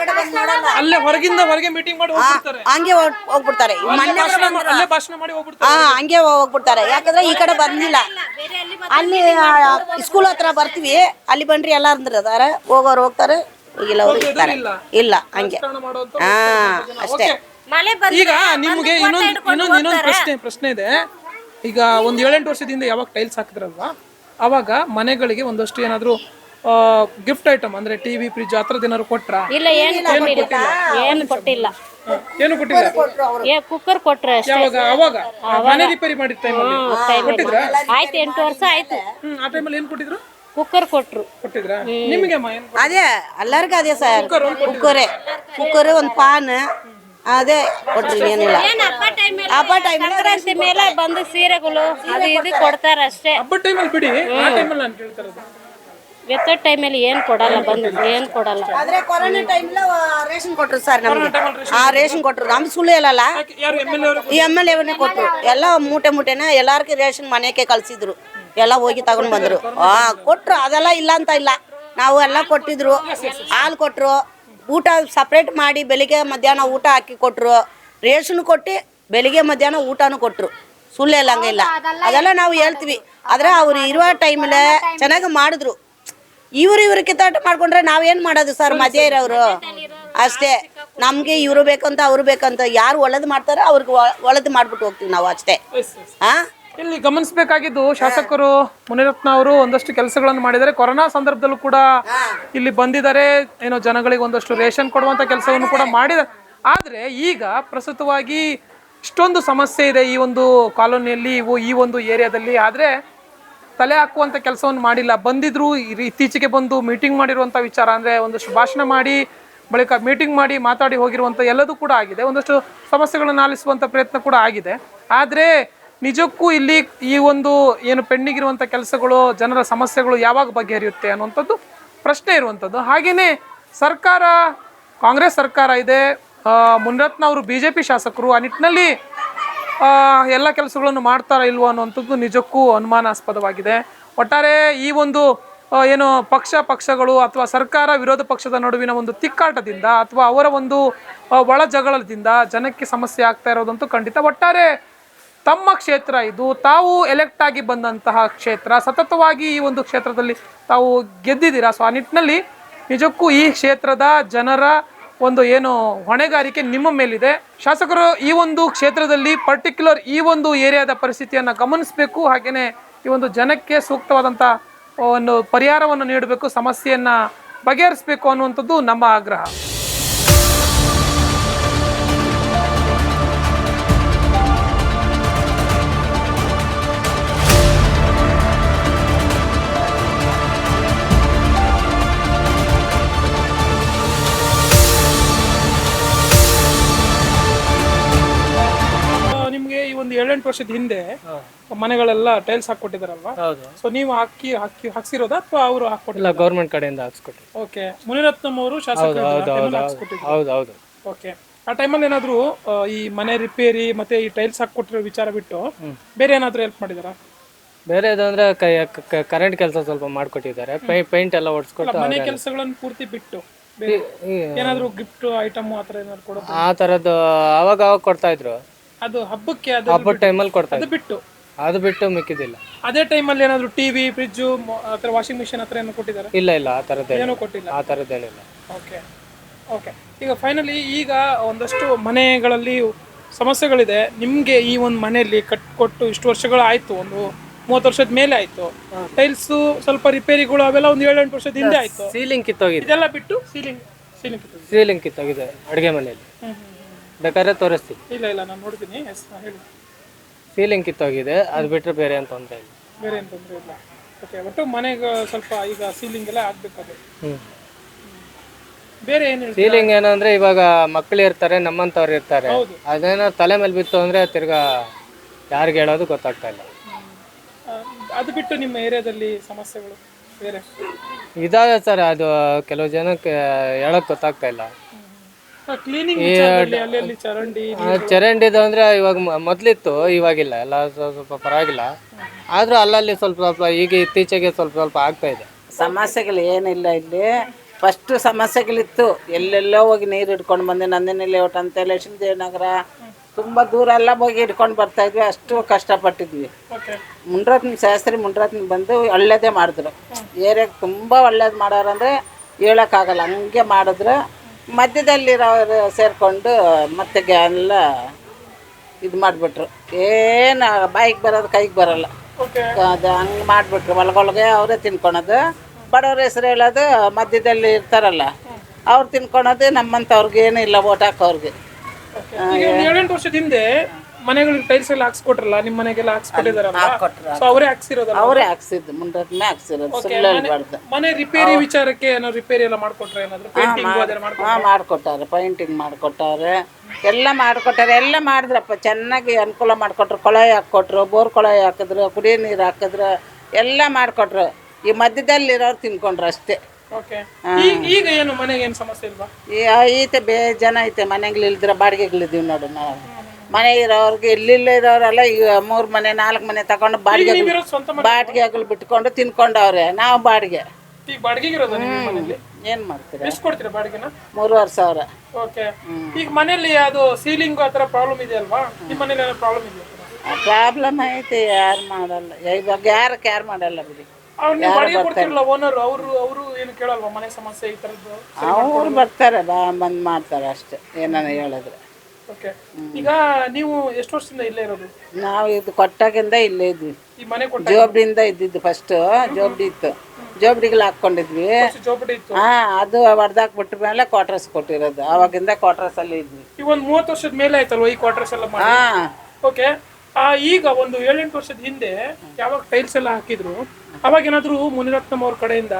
ಅಲ್ಲೇ ಹೊರಗಿಂದ ಹೊರಗೆ ಮೀಟಿಂಗ್ ಮಾಡಿ ಹೋಗ್ಬಿಡ್ತಾರೆ. ಹಂಗೆ ಹೋಗ್- ಹೋಗ್ಬಿಡ್ತಾರೆ. ಮೊನ್ನೆ ಭಾಷಣ ಮಾ- ಅಲ್ಲೇ ಭಾಷಣ ಮಾಡಿ ಹೋಗ್ಬಿಡ್ತಾರೆ. ಹಾ ಹಂಗೆ ಹೋಗ್ಬಿಡ್ತಾರೆ. ಯಾಕಂದ್ರೆ ಈ ಕಡೆ ಬಂದಿಲ್ಲ ಅಲ್ಲಿ ಸ್ಕೂಲ್ ಹತ್ರ ಬರ್ತೀವಿ. ಅಲ್ಲಿ ಬನ್ರಿ ಎಲ್ಲ ಅಂದ್ರೆ ಅದಾರ ಹೋಗೋರು ಹೋಗ್ತಾರೆ. ಅವ್ರು ಇರ್ತಾರೆ. ಇಲ್ಲ. ಇಲ್ಲ ಹಂಗೆ. ಹಾ ಅಷ್ಟೇ. ಮಳೆ ಈಗ ನಿಮ್ಗೆ ಇನ್ನೊಂದು ಇನ್ನೊಂದು ಇನ್ನೊಂದು ಪ್ರಶ್ನೆ ಪ್ರಶ್ನೆ ಇದೆ. ಈಗ ಒಂದ್ ಏಳೆಂಟು ವರ್ಷದಿಂದ ಯಾವಾಗ ಟೈಲ್ಸ್ ಹಾಕಿದ್ರಲ್ವಾ? ಅವಾಗ ಮನೆಗಳಿಗೆ ಒಂದಷ್ಟು ಏನಾದ್ರು ಗಿಫ್ಟ್ ಐಟಮ್ ಅಂದ್ರೆ ಟಿವಿ ಫ್ರಿಜ್ ಆ ಥರದ್ದು ಏನಾದ್ರು ಕೊಟ್ರಾ? ಇಲ್ಲ ಏನು ಕೊಟ್ಟಿಲ್ಲ. ಏನು ಕೊಟ್ಟಿಲ್ಲ. ಏನು ಕೊಟ್ಟಿಲ್ಲ? ಏ ಕುಕ್ಕರ್ ಕೊಟ್ರೆ ಅಷ್ಟೇ. ಯಾವಾಗ? ಅವಾಗ? ಮನೆ ರಿಪೇರಿ ಮಾಡಿದ ಟೈಮಲ್ಲಿ ಕೊಟ್ಟಿದ್ರಾ? ಆಯ್ತು ಎಂಟು ವರ್ಷ ಆಯ್ತು. ಹ್ಮ್ ಆ ಟೈಮಲ್ಲಿ ಏನು ಕೊಟ್ಟಿದ್ರು? ಕುಕ್ಕರ್ ಕೊಟ್ರು. ಕೊಟ್ಟಿದ್ರಾ? ನಿಮಗೆ ಅದೇ ಎಲ್ಲರಿಗೂ ಅದೇ ಸರ್. ಕುಕ್ಕರೆ ಕುಕ್ಕರ್ ಒಂದು ಪಾನ್ ಅದೇ ಕೊಟ್ರಿ ಏನಿಲ್ಲ. ಹಬ್ಬ ಟೈಮ್ ಸಂಕ್ರಾಂತಿ ಮೇಲೆ ಬಂದು ಸೀರೆಗಳು ಅದು ಇದು ಕೊಡ್ತಾರ ಅಷ್ಟೇ ಹಬ್ಬದ ಟೈಮಲ್ಲಿ ಬಿಡಿ. ಆ ಟೈಮಲ್ಲಿ ನಾನು ಕೇಳ್ತಾ ಇರೋದು. ಎತ್ತೋ ಟೈಮಲ್ಲಿ ಏನು ಕೊಡಲ್ಲ ಬಂದು ಏನು ಕೊಡಲ್ಲ. ಆದ್ರೆ ಕೊರೋನಾ ಟೈಮ್ ರೇಷನ್ ಕೊಟ್ಟರು ಸರ್ ನಮ್ಗೆ. ಆ ರೇಷನ್ ಕೊಟ್ಟರು ನಮ್ಮ ಸುಳ್ಳು ಹೇಳಲ್ಲ. ಯಾರು ಎಂ ಎಲ್ ಎ ಅವರು ಈ ಎಂ ಎಲ್ ಎವನ್ನೇ ಕೊಟ್ರು. ಎಲ್ಲ ಮೂಟೆ ಮೂಟೆನ ಎಲ್ಲರಿಗೆ ರೇಷನ್ ಮನೆಗೆ ಕಳ್ಸಿದ್ರು. ಎಲ್ಲ ಹೋಗಿ ತಗೊಂಡ್ ಬಂದ್ರು. ಆ ಕೊಟ್ಟರು ಅದೆಲ್ಲ ಇಲ್ಲ ಅಂತ ಇಲ್ಲ. ನಾವು ಎಲ್ಲ ಕೊಟ್ಟಿದ್ರು. ಹಾಲು ಕೊಟ್ಟರು ಊಟ ಸಪ್ರೇಟ್ ಮಾಡಿ ಬೆಳಿಗ್ಗೆ ಮಧ್ಯಾಹ್ನ ಊಟ ಹಾಕಿ ಕೊಟ್ಟರು ರೇಷನ್ ಕೊಟ್ಟು ಬೆಳಿಗ್ಗೆ ಮಧ್ಯಾಹ್ನ ಊಟನೂ ಕೊಟ್ಟರು ಸುಳ್ಳು ಇಲ್ಲ. ಹಂಗಿಲ್ಲ ಅದೆಲ್ಲ ನಾವು ಹೇಳ್ತೀವಿ. ಆದರೆ ಅವ್ರು ಇರುವ ಟೈಮಲ್ಲೇ ಚೆನ್ನಾಗಿ ಮಾಡಿದ್ರು. ಇವ್ರು ಇವ್ರ ಕಿತ್ತಾಟ ಮಾಡ್ಕೊಂಡ್ರೆ ನಾವೇನ್ ಮಾಡೋದು ಸರ್ ಮಧ್ಯ ಇರೋರು ಅಷ್ಟೇ. ನಮ್ಗೆ ಇವ್ರು ಬೇಕಂತ ಅವ್ರು ಬೇಕಂತ ಯಾರು ಒಳ್ಳೇದು ಮಾಡ್ತಾರೋ ಅವ್ರಿಗೆ ಒಳ್ಳೇದು ಮಾಡ್ಬಿಟ್ಟು ಹೋಗ್ತೀವಿ ನಾವು ಅಷ್ಟೇ. ಹಾ? ಇಲ್ಲಿ ಗಮನಿಸಬೇಕಾಗಿದ್ದು ಶಾಸಕರು ಮುನಿರತ್ನ ಅವರು ಒಂದಷ್ಟು ಕೆಲಸಗಳನ್ನು ಮಾಡಿದ್ದಾರೆ. ಕೊರೋನಾ ಸಂದರ್ಭದಲ್ಲೂ ಕೂಡ ಇಲ್ಲಿ ಬಂದಿದ್ದಾರೆ. ಏನೋ ಜನಗಳಿಗೆ ಒಂದಷ್ಟು ರೇಷನ್ ಕೊಡುವಂತ ಕೆಲಸವನ್ನು ಕೂಡ ಮಾಡಿದ್ದಾರೆ ಆದ್ರೆ ಈಗ ಪ್ರಸ್ತುತವಾಗಿ ಇಷ್ಟೊಂದು ಸಮಸ್ಯೆ ಇದೆ ಈ ಒಂದು ಕಾಲೋನಿಯಲ್ಲಿ ಈ ಒಂದು ಏರಿಯಾದಲ್ಲಿ. ಆದ್ರೆ ತಲೆ ಹಾಕುವಂತ ಕೆಲಸವನ್ನು ಮಾಡಿಲ್ಲ. ಬಂದಿದ್ರು ಇತ್ತೀಚೆಗೆ ಬಂದು ಮೀಟಿಂಗ್ ಮಾಡಿರುವಂಥ ವಿಚಾರ ಅಂದ್ರೆ ಒಂದಷ್ಟು ಭಾಷಣ ಮಾಡಿ, ಬಳಿಕ ಮೀಟಿಂಗ್ ಮಾಡಿ ಮಾತಾಡಿ ಹೋಗಿರುವಂತ ಎಲ್ಲದೂ ಕೂಡ ಆಗಿದೆ. ಒಂದಷ್ಟು ಸಮಸ್ಯೆಗಳನ್ನು ಆಲಿಸುವಂಥ ಪ್ರಯತ್ನ ಕೂಡ ಆಗಿದೆ. ಆದರೆ ನಿಜಕ್ಕೂ ಇಲ್ಲಿ ಈ ಒಂದು ಏನು ಪೆಂಡಿಂಗ್ ಇರುವಂಥ ಕೆಲಸಗಳು, ಜನರ ಸಮಸ್ಯೆಗಳು ಯಾವಾಗ ಬಗೆಹರಿಯುತ್ತೆ ಅನ್ನುವಂಥದ್ದು ಪ್ರಶ್ನೆ ಇರುವಂಥದ್ದು. ಹಾಗೆಯೇ ಸರ್ಕಾರ, ಕಾಂಗ್ರೆಸ್ ಸರ್ಕಾರ ಇದೆ. ಮುನರತ್ನ ಅವರು ಬಿ ಅವರು ಬಿಜೆಪಿ ಶಾಸಕರು ಆ ನಿಟ್ಟಿನಲ್ಲಿ ಎಲ್ಲ ಕೆಲಸಗಳನ್ನು ಮಾಡ್ತಾರ ಇಲ್ವೋ ಅನ್ನುವಂಥದ್ದು ನಿಜಕ್ಕೂ ಅನುಮಾನಾಸ್ಪದವಾಗಿದೆ. ಒಟ್ಟಾರೆ ಈ ಒಂದು ಏನು ಪಕ್ಷ ಪಕ್ಷಗಳು ಅಥವಾ ಸರ್ಕಾರ ವಿರೋಧ ಪಕ್ಷದ ನಡುವಿನ ಒಂದು ತಿಕ್ಕಾಟದಿಂದ ಅಥವಾ ಅವರ ಒಂದು ಒಳ ಜಗಳದಿಂದ ಜನಕ್ಕೆ ಸಮಸ್ಯೆ ಆಗ್ತಾ ಇರೋದಂತೂ ಖಂಡಿತ. ಒಟ್ಟಾರೆ ತಮ್ಮ ಕ್ಷೇತ್ರ ಇದು, ತಾವು ಎಲೆಕ್ಟ್ ಆಗಿ ಬಂದಂತಹ ಕ್ಷೇತ್ರ, ಸತತವಾಗಿ ಈ ಒಂದು ಕ್ಷೇತ್ರದಲ್ಲಿ ತಾವು ಗೆದ್ದಿದ್ದೀರಾ? ಸೊ ಆ ನಿಟ್ಟಿನಲ್ಲಿ ನಿಜಕ್ಕೂ ಈ ಕ್ಷೇತ್ರದ ಜನರ ಒಂದು ಏನು ಹೊಣೆಗಾರಿಕೆ ನಿಮ್ಮ ಮೇಲಿದೆ. ಶಾಸಕರು ಈ ಒಂದು ಕ್ಷೇತ್ರದಲ್ಲಿ ಪರ್ಟಿಕ್ಯುಲರ್ ಈ ಒಂದು ಏರಿಯಾದ ಪರಿಸ್ಥಿತಿಯನ್ನು ಗಮನಿಸಬೇಕು. ಹಾಗೆಯೇ ಈ ಒಂದು ಜನಕ್ಕೆ ಸೂಕ್ತವಾದಂಥ ಒಂದು ಪರಿಹಾರವನ್ನು ನೀಡಬೇಕು, ಸಮಸ್ಯೆಯನ್ನು ಬಗೆಹರಿಸಬೇಕು ಅನ್ನುವಂಥದ್ದು ನಮ್ಮ ಆಗ್ರಹ. ಏಳೆಂಟು ವರ್ಷದ ಹಿಂದೆ ಮನೆಗಳೆಲ್ಲ ಟೈಲ್ಸ್ ಹಾಕೊಟ್ಟಿದಾರಲ್ವಾ ಸೊ ನೀವು ಹಾಕಿ ಹಾಕಿ ಹಾಕ್ಸಿರೋದ ಅಥವಾ ಅವರು ಹಾಕೊಟ್ಟಿಲ್ಲ ಗೌರ್ಮೆಂಟ್ ಕಡೆಯಿಂದ ಹಾಕ್ಸ್ಕೊಟ್ಟು ಓಕೆ ಮುನಿರತ್ನಂ ಅವರು ಹೌದು ಓಕೆ ಆ ಟೈಮಲ್ಲಿ ಏನಾದ್ರು ಈ ಮನೆ ರಿಪೇರಿ ಮತ್ತೆ ಈ ಟೈಲ್ಸ್ ಹಾಕೊಟ್ಟಿರೋ ವಿಚಾರ ಬಿಟ್ಟು ಬೇರೆ ಏನಾದ್ರು ಹೆಲ್ಪ್ ಮಾಡಿದಾರಾ? ಬೇರೆ ಕರೆಂಟ್ ಕೆಲಸ ಸ್ವಲ್ಪ ಮಾಡ್ಕೊಟ್ಟಿದ್ದಾರೆ. ಪೇಂಟ್ ಎಲ್ಲ ಹೊಡ್ಸ್ಕೊಟ್ಟು ಮನೆ ಕೆಲಸಗಳನ್ನು ಪೂರ್ತಿ ಬಿಟ್ಟು ಏನಾದ್ರು ಗಿಫ್ಟ್ ಐಟಮ್ ಆ ಥರ ಏನಾದ್ರು ಆ ಥರದ್ದು ಅವಾಗ ಅವಾಗ ಕೊಡ್ತಾ ಇದ್ರು. ಅದು ಹಬ್ಬಕ್ಕೆ ಅದು ಹಬ್ಬದ ಟೈಮಲ್ಲಿ ಕೊಡ್ತಾರೆ ಅದು ಬಿಟ್ಟು. ಅದು ಬಿಟ್ಟು ಮಿಕ್ಕಿದಿಲ್ಲ ಅದೇ ಟೈಮಲ್ಲಿ ಏನಾದ್ರು ಟಿವಿ ಫ್ರಿಜ್ ಥರ ವಾಷಿಂಗ್ ಮಿಷಿನ್ ಹತ್ರ ಏನೋ ಕೊಟ್ಟಿದ್ದಾರೆ? ಇಲ್ಲ ಇಲ್ಲ ಆ ಥರದ್ದು ಏನೂ ಕೊಟ್ಟಿಲ್ಲ. ಆ ಥರದ್ದೇನಿಲ್ಲ ಓಕೆ ಓಕೆ ಈಗ ಫೈನಲಿ ಈಗ ಒಂದಷ್ಟು ಮನೆಗಳಲ್ಲಿ ಸಮಸ್ಯೆಗಳಿದೆ. ನಿಮಗೆ ಈ ಒಂದು ಮನೆಯಲ್ಲಿ ಕಟ್ಕೊಟ್ಟು ಇಷ್ಟು ವರ್ಷಗಳು ಆಯ್ತು. ಒಂದು ಮೂವತ್ತು ವರ್ಷದ ಮೇಲೆ ಆಯ್ತು. ಟೈಲ್ಸ್ ಸ್ವಲ್ಪ ರಿಪೇರಿಗಳು ಅವೆಲ್ಲ ಒಂದು ಏಳೆಂಟು ವರ್ಷದ ಹಿಂದೆ ಆಯ್ತು. ಸೀಲಿಂಗ್ ಕಿತ್ತೋಗಿದೆ. ಇದೆಲ್ಲ ಬಿಟ್ಟು ಸೀಲಿಂಗ್ ಸೀಲಿಂಗ್ ಸೀಲಿಂಗ್ ಕಿತ್ತೋಗಿದೆ ಅಡುಗೆ ಮನೆಯಲ್ಲಿ. ಬೇಕಾದ್ರೆ ತೋರಿಸ್ತೀನಿ. ಇಲ್ಲ ಇಲ್ಲ ನಾನು ನೋಡ್ತೀನಿ. ಎಸ್ ಹೇಳಿ. ಸೀಲಿಂಗ್ ಕಿತ್ತೋಗಿದೆ ಅದು ಬಿಟ್ಟರೆ ಬೇರೆ ಅಂತ ತೊಂದರೆ ಇಲ್ಲ. ಬೇರೆ ಏನು ತೊಂದರೆ ಇಲ್ಲ. ಓಕೆ ಒಟ್ಟು ಮನೆಗೆ ಸ್ವಲ್ಪ ಈಗ ಸೀಲಿಂಗ್ ಎಲ್ಲ ಆಗ್ಬೇಕದು ಹ್ಞೂ ಬೇರೆ ಏನು ಹೇಳ್ತೀರಾ? ಸೀಲಿಂಗ್ ಏನಂದ್ರೆ ಇವಾಗ ಮಕ್ಕಳು ಇರ್ತಾರೆ ನಮ್ಮಂಥವ್ರು ಇರ್ತಾರೆ. ಅದೇನೋ ತಲೆ ಮೇಲೆ ಬಿತ್ತು ಅಂದ್ರೆ ತಿರ್ಗಾ ಯಾರಿಗೆ ಹೇಳೋದು ಗೊತ್ತಾಗ್ತಾ ಇಲ್ಲ. ಅದು ಬಿಟ್ಟು ನಿಮ್ಮ ಏರಿಯಾದಲ್ಲಿ ಸಮಸ್ಯೆಗಳು ಬೇರೆ? ಇದಾವೆ ಸರ್ ಅದು ಕೆಲವು ಜನಕ್ಕೆ ಹೇಳಕ್ ಗೊತ್ತಾಗ್ತಾ ಇಲ್ಲ. ಕ್ಲೀನಿಂಗ್ ವಿಚಾರದಲ್ಲಿ ಅಲ್ಲಲ್ಲಿ ಚರಂಡಿ ಚರಂಡಿದು ಅಂದ್ರೆ ಇವಾಗ ಮೊದ್ಲಿತ್ತು ಇವಾಗಿಲ್ಲ. ಎಲ್ಲ ಸ್ವ- ಸ್ವಲ್ಪ ಪರವಾಗಿಲ್ಲ. ಆದ್ರೂ ಅಲ್ಲಲ್ಲಿ ಸ್ವಲ್ಪ ಸ್ವಲ್ಪ ಈಗ ಇತ್ತೀಚೆಗೆ ಸ್ವಲ್ಪ ಸ್ವಲ್ಪ ಆಗ್ತಾ ಇದೆ. ಸಮಸ್ಯೆಗಳು ಏನಿಲ್ಲ ಇಲ್ಲಿ. ಫಸ್ಟ್ ಸಮಸ್ಯೆಗಳಿತ್ತು. ಎಲ್ಲೆಲ್ಲೋ ಹೋಗಿ ನೀರು ಹಿಡ್ಕೊಂಡು ಬಂದೆ. ನಂದಿನಿ ಲೇಔಟ್ ಅಂತ ಲಕ್ಷ್ಮೀ ದೇವನಗರ ತುಂಬ ದೂರ ಎಲ್ಲ ಹೋಗಿ ಹಿಡ್ಕೊಂಡು ಬರ್ತಾ ಇದ್ವಿ. ಅಷ್ಟು ಕಷ್ಟಪಟ್ಟಿದ್ವಿ. ಓಕೆ ಮುಂಡ್ರತ್ನ ಶಾಸ್ತ್ರಿ ಮುಂಡ್ರತ್ನ ಬಂದು ಒಳ್ಳೇದೇ ಮಾಡಿದ್ರು. ಏರಿಯಾಗೆ ತುಂಬ ಒಳ್ಳೇದು ಮಾಡೋರಂದ್ರೆ ಹೇಳೋಕ್ಕಾಗಲ್ಲ. ಹಂಗೆ ಮಾಡಿದ್ರು ಮಧ್ಯದಲ್ಲಿರೋರು ಸೇರಿಕೊಂಡು ಮತ್ತೆ ಎಲ್ಲ ಇದು ಮಾಡಿಬಿಟ್ರು. ಏನು ಬಾಯಿಗೆ ಬರೋದು ಕೈಗೆ ಬರೋಲ್ಲ. ಅದು ಹಂಗೆ ಮಾಡಿಬಿಟ್ರು. ಒಳಗೊಳಗೆ ಅವರೇ ತಿನ್ಕೊಳೋದು. ಬಡವ್ರ ಹೆಸರು ಹೇಳೋದು ಮಧ್ಯದಲ್ಲಿ ಇರ್ತಾರಲ್ಲ ಅವ್ರು ತಿನ್ಕೊಳೋದು ನಮ್ಮಂಥವ್ರಿಗೆ ಇಲ್ಲ ಓಟ್ ಹಾಕೋರ್ಗೆ. ಏಳೆಂಟು ವರ್ಷದ ಹಿಂದೆ ಮನೆಗಳಿಗೆ ಟೈಲ್ಸ್ ಎಲ್ಲ ಹಾಕ್ಸ್ಕೊಟ್ರಲ್ಲ ನಿಮ್ಮ ಮನೆಗೆಲ್ಲ ಹಾಕ್ಸ್ಕೊಟ್ಟಿದಾರಲ್ಲ ಸೊ ಅವರೇ ಹಾಕ್ಸಿರೋದಲ್ಲ ಅವರೇ ಹಾಕ್ಸಿದ್ದು ಹಾಕ್ಸಿರೋದು ಸುಳ್ಳು ಹೇಳ್ಬಾರ್ದು ಮನೆ ರಿಪೇರಿ ವಿಚಾರಕ್ಕೆ ಏನೋ ರಿಪೇರಿ ಎಲ್ಲ ಮಾಡ್ಕೊಟ್ರೆ ಏನಾದ್ರು? ಪೇಂಟಿಂಗ್ ಅದೆಲ್ಲ ಹಾ ಹಾಂ ಮಾಡಿಕೊಟ್ಟಾರೆ ಪೈಂಟಿಂಗ್ ಮಾಡಿಕೊಟ್ಟಾರೆ. ಎಲ್ಲ ಮಾಡಿಕೊಟ್ಟಾರೆ ಎಲ್ಲ ಮಾಡಿದ್ರಪ್ಪ ಚೆನ್ನಾಗಿ ಅನುಕೂಲ ಮಾಡಿಕೊಟ್ರು. ಕೊಳಾಯಿ ಹಾಕ್ಕೊಟ್ರು ಬೋರ್ ಕೊಳಾಯಿ ಹಾಕಿದ್ರು ಕುಡಿಯೋ ನೀರು ಹಾಕಿದ್ರು ಎಲ್ಲ ಮಾಡ್ಕೊಟ್ರು. ಈ ಮಧ್ಯದಲ್ಲಿರೋರು ತಿನ್ಕೊಂಡ್ರು ಅಷ್ಟೇ. ಓಕೆ ಈಗ ಏನು ಮನೆಗೆ ಏನು ಸಮಸ್ಯೆ ಇಲ್ವಾ? ಈ ಐತೆ ಬೇ ಜನ ಐತೆ ಮನೆಗಳು ಇಲ್ದಿರ ಬಾಡಿಗೆಗಳಿದ್ದೀವಿ ನೋಡು ನಾವು. ಮನೆ ಇರೋರ್ಗೆ ಇಲ್ಲಿಲ್ಲ ಇರೋರೆಲ್ಲ ಈಗ ಮೂರು ಮನೆ ನಾಲ್ಕು ಮನೆ ತಗೊಂಡು ಬಾಡಿಗೆ ಬಾಡಿಗೆ ಬಾಡಿಗೆಗಳು ಬಿಟ್ಕೊಂಡು ತಿನ್ಕೊಂಡವ್ರೆ ನಾವು ಬಾಡಿಗೆ. ಈಗ ಬಾಡಿಗೆಗೆ ಇರೋದು ನಿಮ್ಮ ಮನೆಯಲ್ಲಿ? ಏನು ಮಾಡ್ತೀರಾ? ಎಷ್ಟು ಕೊಡ್ತೀರಾ ಬಾಡಿಗೆನ? ಮೂರುವರೆ ಸಾವಿರ. ಓಕೆ. ಈಗ ಮನೆಯಲ್ಲಿ ಅದು ಸೀಲಿಂಗ್ ಆ ಥರ ಪ್ರಾಬ್ಲಮ್ ಇದೆ ಅಲ್ವಾ? ನಿಮ್ಮ ಮನೇಲಿ ಏನೋ ಪ್ರಾಬ್ಲಮ್ ಇದೆ ಪ್ರಾಬ್ಲಮ್ ಐತೆ ಯಾರು ಮಾಡಲ್ಲ. ಇವಾಗ ಯಾರು ಕೇರ್ ಮಾಡಲ್ಲ ಬಿಡಿ. ಅವ್ರು ನೀವು ಬಾಡಿಗೆ ಕೊಡ್ತಿರಲ್ಲ ಓನರ್ ಅವರು ಅವರು ಏನು ಕೇಳಲ್ವಾ? ಮನೆ ಸಮಸ್ಯೆ ಈ ಥರದ್ದು? ಅವ್ರು ಬರ್ತಾರೆ ಬಾ ಬಂದು ಮಾಡ್ತಾರೆ ಅಷ್ಟೇ ಏನಾನ ಹೇಳಿದ್ರೆ. ಓಕೆ ಈಗ ನೀವು ಎಷ್ಟು ವರ್ಷದಿಂದ ಇಲ್ಲೇ ಇರೋದು? ನಾವು ಇದು ಕೊಟ್ಟಾಗಿಂದ ಇಲ್ಲೇ ಇದ್ವಿ. ಈ ಮನೆ ಕೊಟ್ಟ ಜೋಬಡಿಯಿಂದ ಇದ್ದಿದ್ದು ಫಸ್ಟ್ ಜೋಬಡಿ ಇತ್ತು. ಜೋಬ್ಡಿಗಳು ಹಾಕ್ಕೊಂಡಿದ್ವಿ. ಜೋಪಡಿ ಇತ್ತು. ಹಾ ಅದು ಹೊಡೆದಾಕ್ಬಿಟ್ಟ ಮೇಲೆ ಕ್ವಾರ್ಟರ್ಸ್ ಕೊಟ್ಟಿರೋದು. ಅವಾಗಿಂದ ಕ್ವಾರ್ಟರ್ಸ್ ಅಲ್ಲಿ ಇದ್ವಿ. ಈಗ ಒಂದು ಮೂವತ್ತು ವರ್ಷದ ಮೇಲೆ ಆಯ್ತಲ್ವ ಈ ಕ್ವಾರ್ಟರ್ಸ್ ಎಲ್ಲ ಮಾಡಿ? ಹಾ. ಓಕೆ ಆ ಈಗ ಒಂದು ಏಳೆಂಟು ವರ್ಷದ ಹಿಂದೆ ಯಾವಾಗ ಟೈಲ್ಸ್ ಎಲ್ಲ ಹಾಕಿದ್ರು? ಅವಾಗ ಏನಾದ್ರು ಮುನಿರತ್ನಂ ಅವ್ರ ಕಡೆಯಿಂದ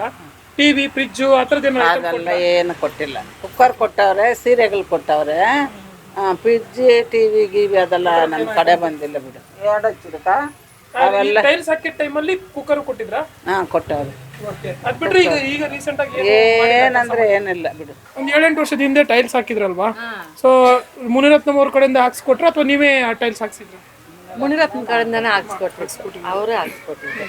ಟಿವಿ ಫ್ರಿಜ್ ಆ ಥರದ್ದು ಏನಾದ್ರು item ಅದೆಲ್ಲ ಏನು ಕೊಟ್ಟಿಲ್ಲ. ಕುಕ್ಕರ್ ಕೊಟ್ಟವ್ರೆ ಸೀರೆಗಳು ಕೊಟ್ಟವ್ರೆ. ಫ್ರಿಜ್ ಟಿವಿ ಗಿವಿ ಅದೆಲ್ಲ ನಮ್ಮ ಕಡೆ ಬಂದಿಲ್ಲ ಬಿಡು. ಎರಡು ಹಚ್ಚಿದಕ್ಕ ಅವೆಲ್ಲ ಟೈಲ್ಸ್ ಹಾಕಿದ ಟೈಮಲ್ಲಿ ಕುಕ್ಕರ್ ಕೊಟ್ಟಿದ್ರಾ? ಹಾ ಕೊಟ್ಟವ್ರೆ. ಓಕೆ ಅದ್ ಬಿಟ್ರೆ ಈಗ ಈಗ ರೀಸೆಂಟ್ ಆಗಿ ಏನಂದ್ರೆ ಏನಿಲ್ಲ ಬಿಡು. ಒಂದ್ ಏಳೆಂಟು ವರ್ಷದ ಹಿಂದೆ ಟೈಲ್ಸ್ ಹಾಕಿದ್ರಲ್ವಾ ಸೊ ಮುನಿರತ್ನಂ ಅವ್ರ ಕಡೆಯಿಂದ ಹಾಕ್ಸ್ಕೊಟ್ರ ಅಥವಾ ನೀವೇ ಆ ಟೈಲ್ಸ್ ಹಾಕ್ಸಿದ್ರ ಮುನಿರತ್ನ ಕಡೆಯಿಂದನೇ ಹಾಕ್ಸ್ಕೊಟ್ರು. ಅವರೇ ಹಾಕ್ಸ್ಕೊಟ್ಟಿದ್ರು.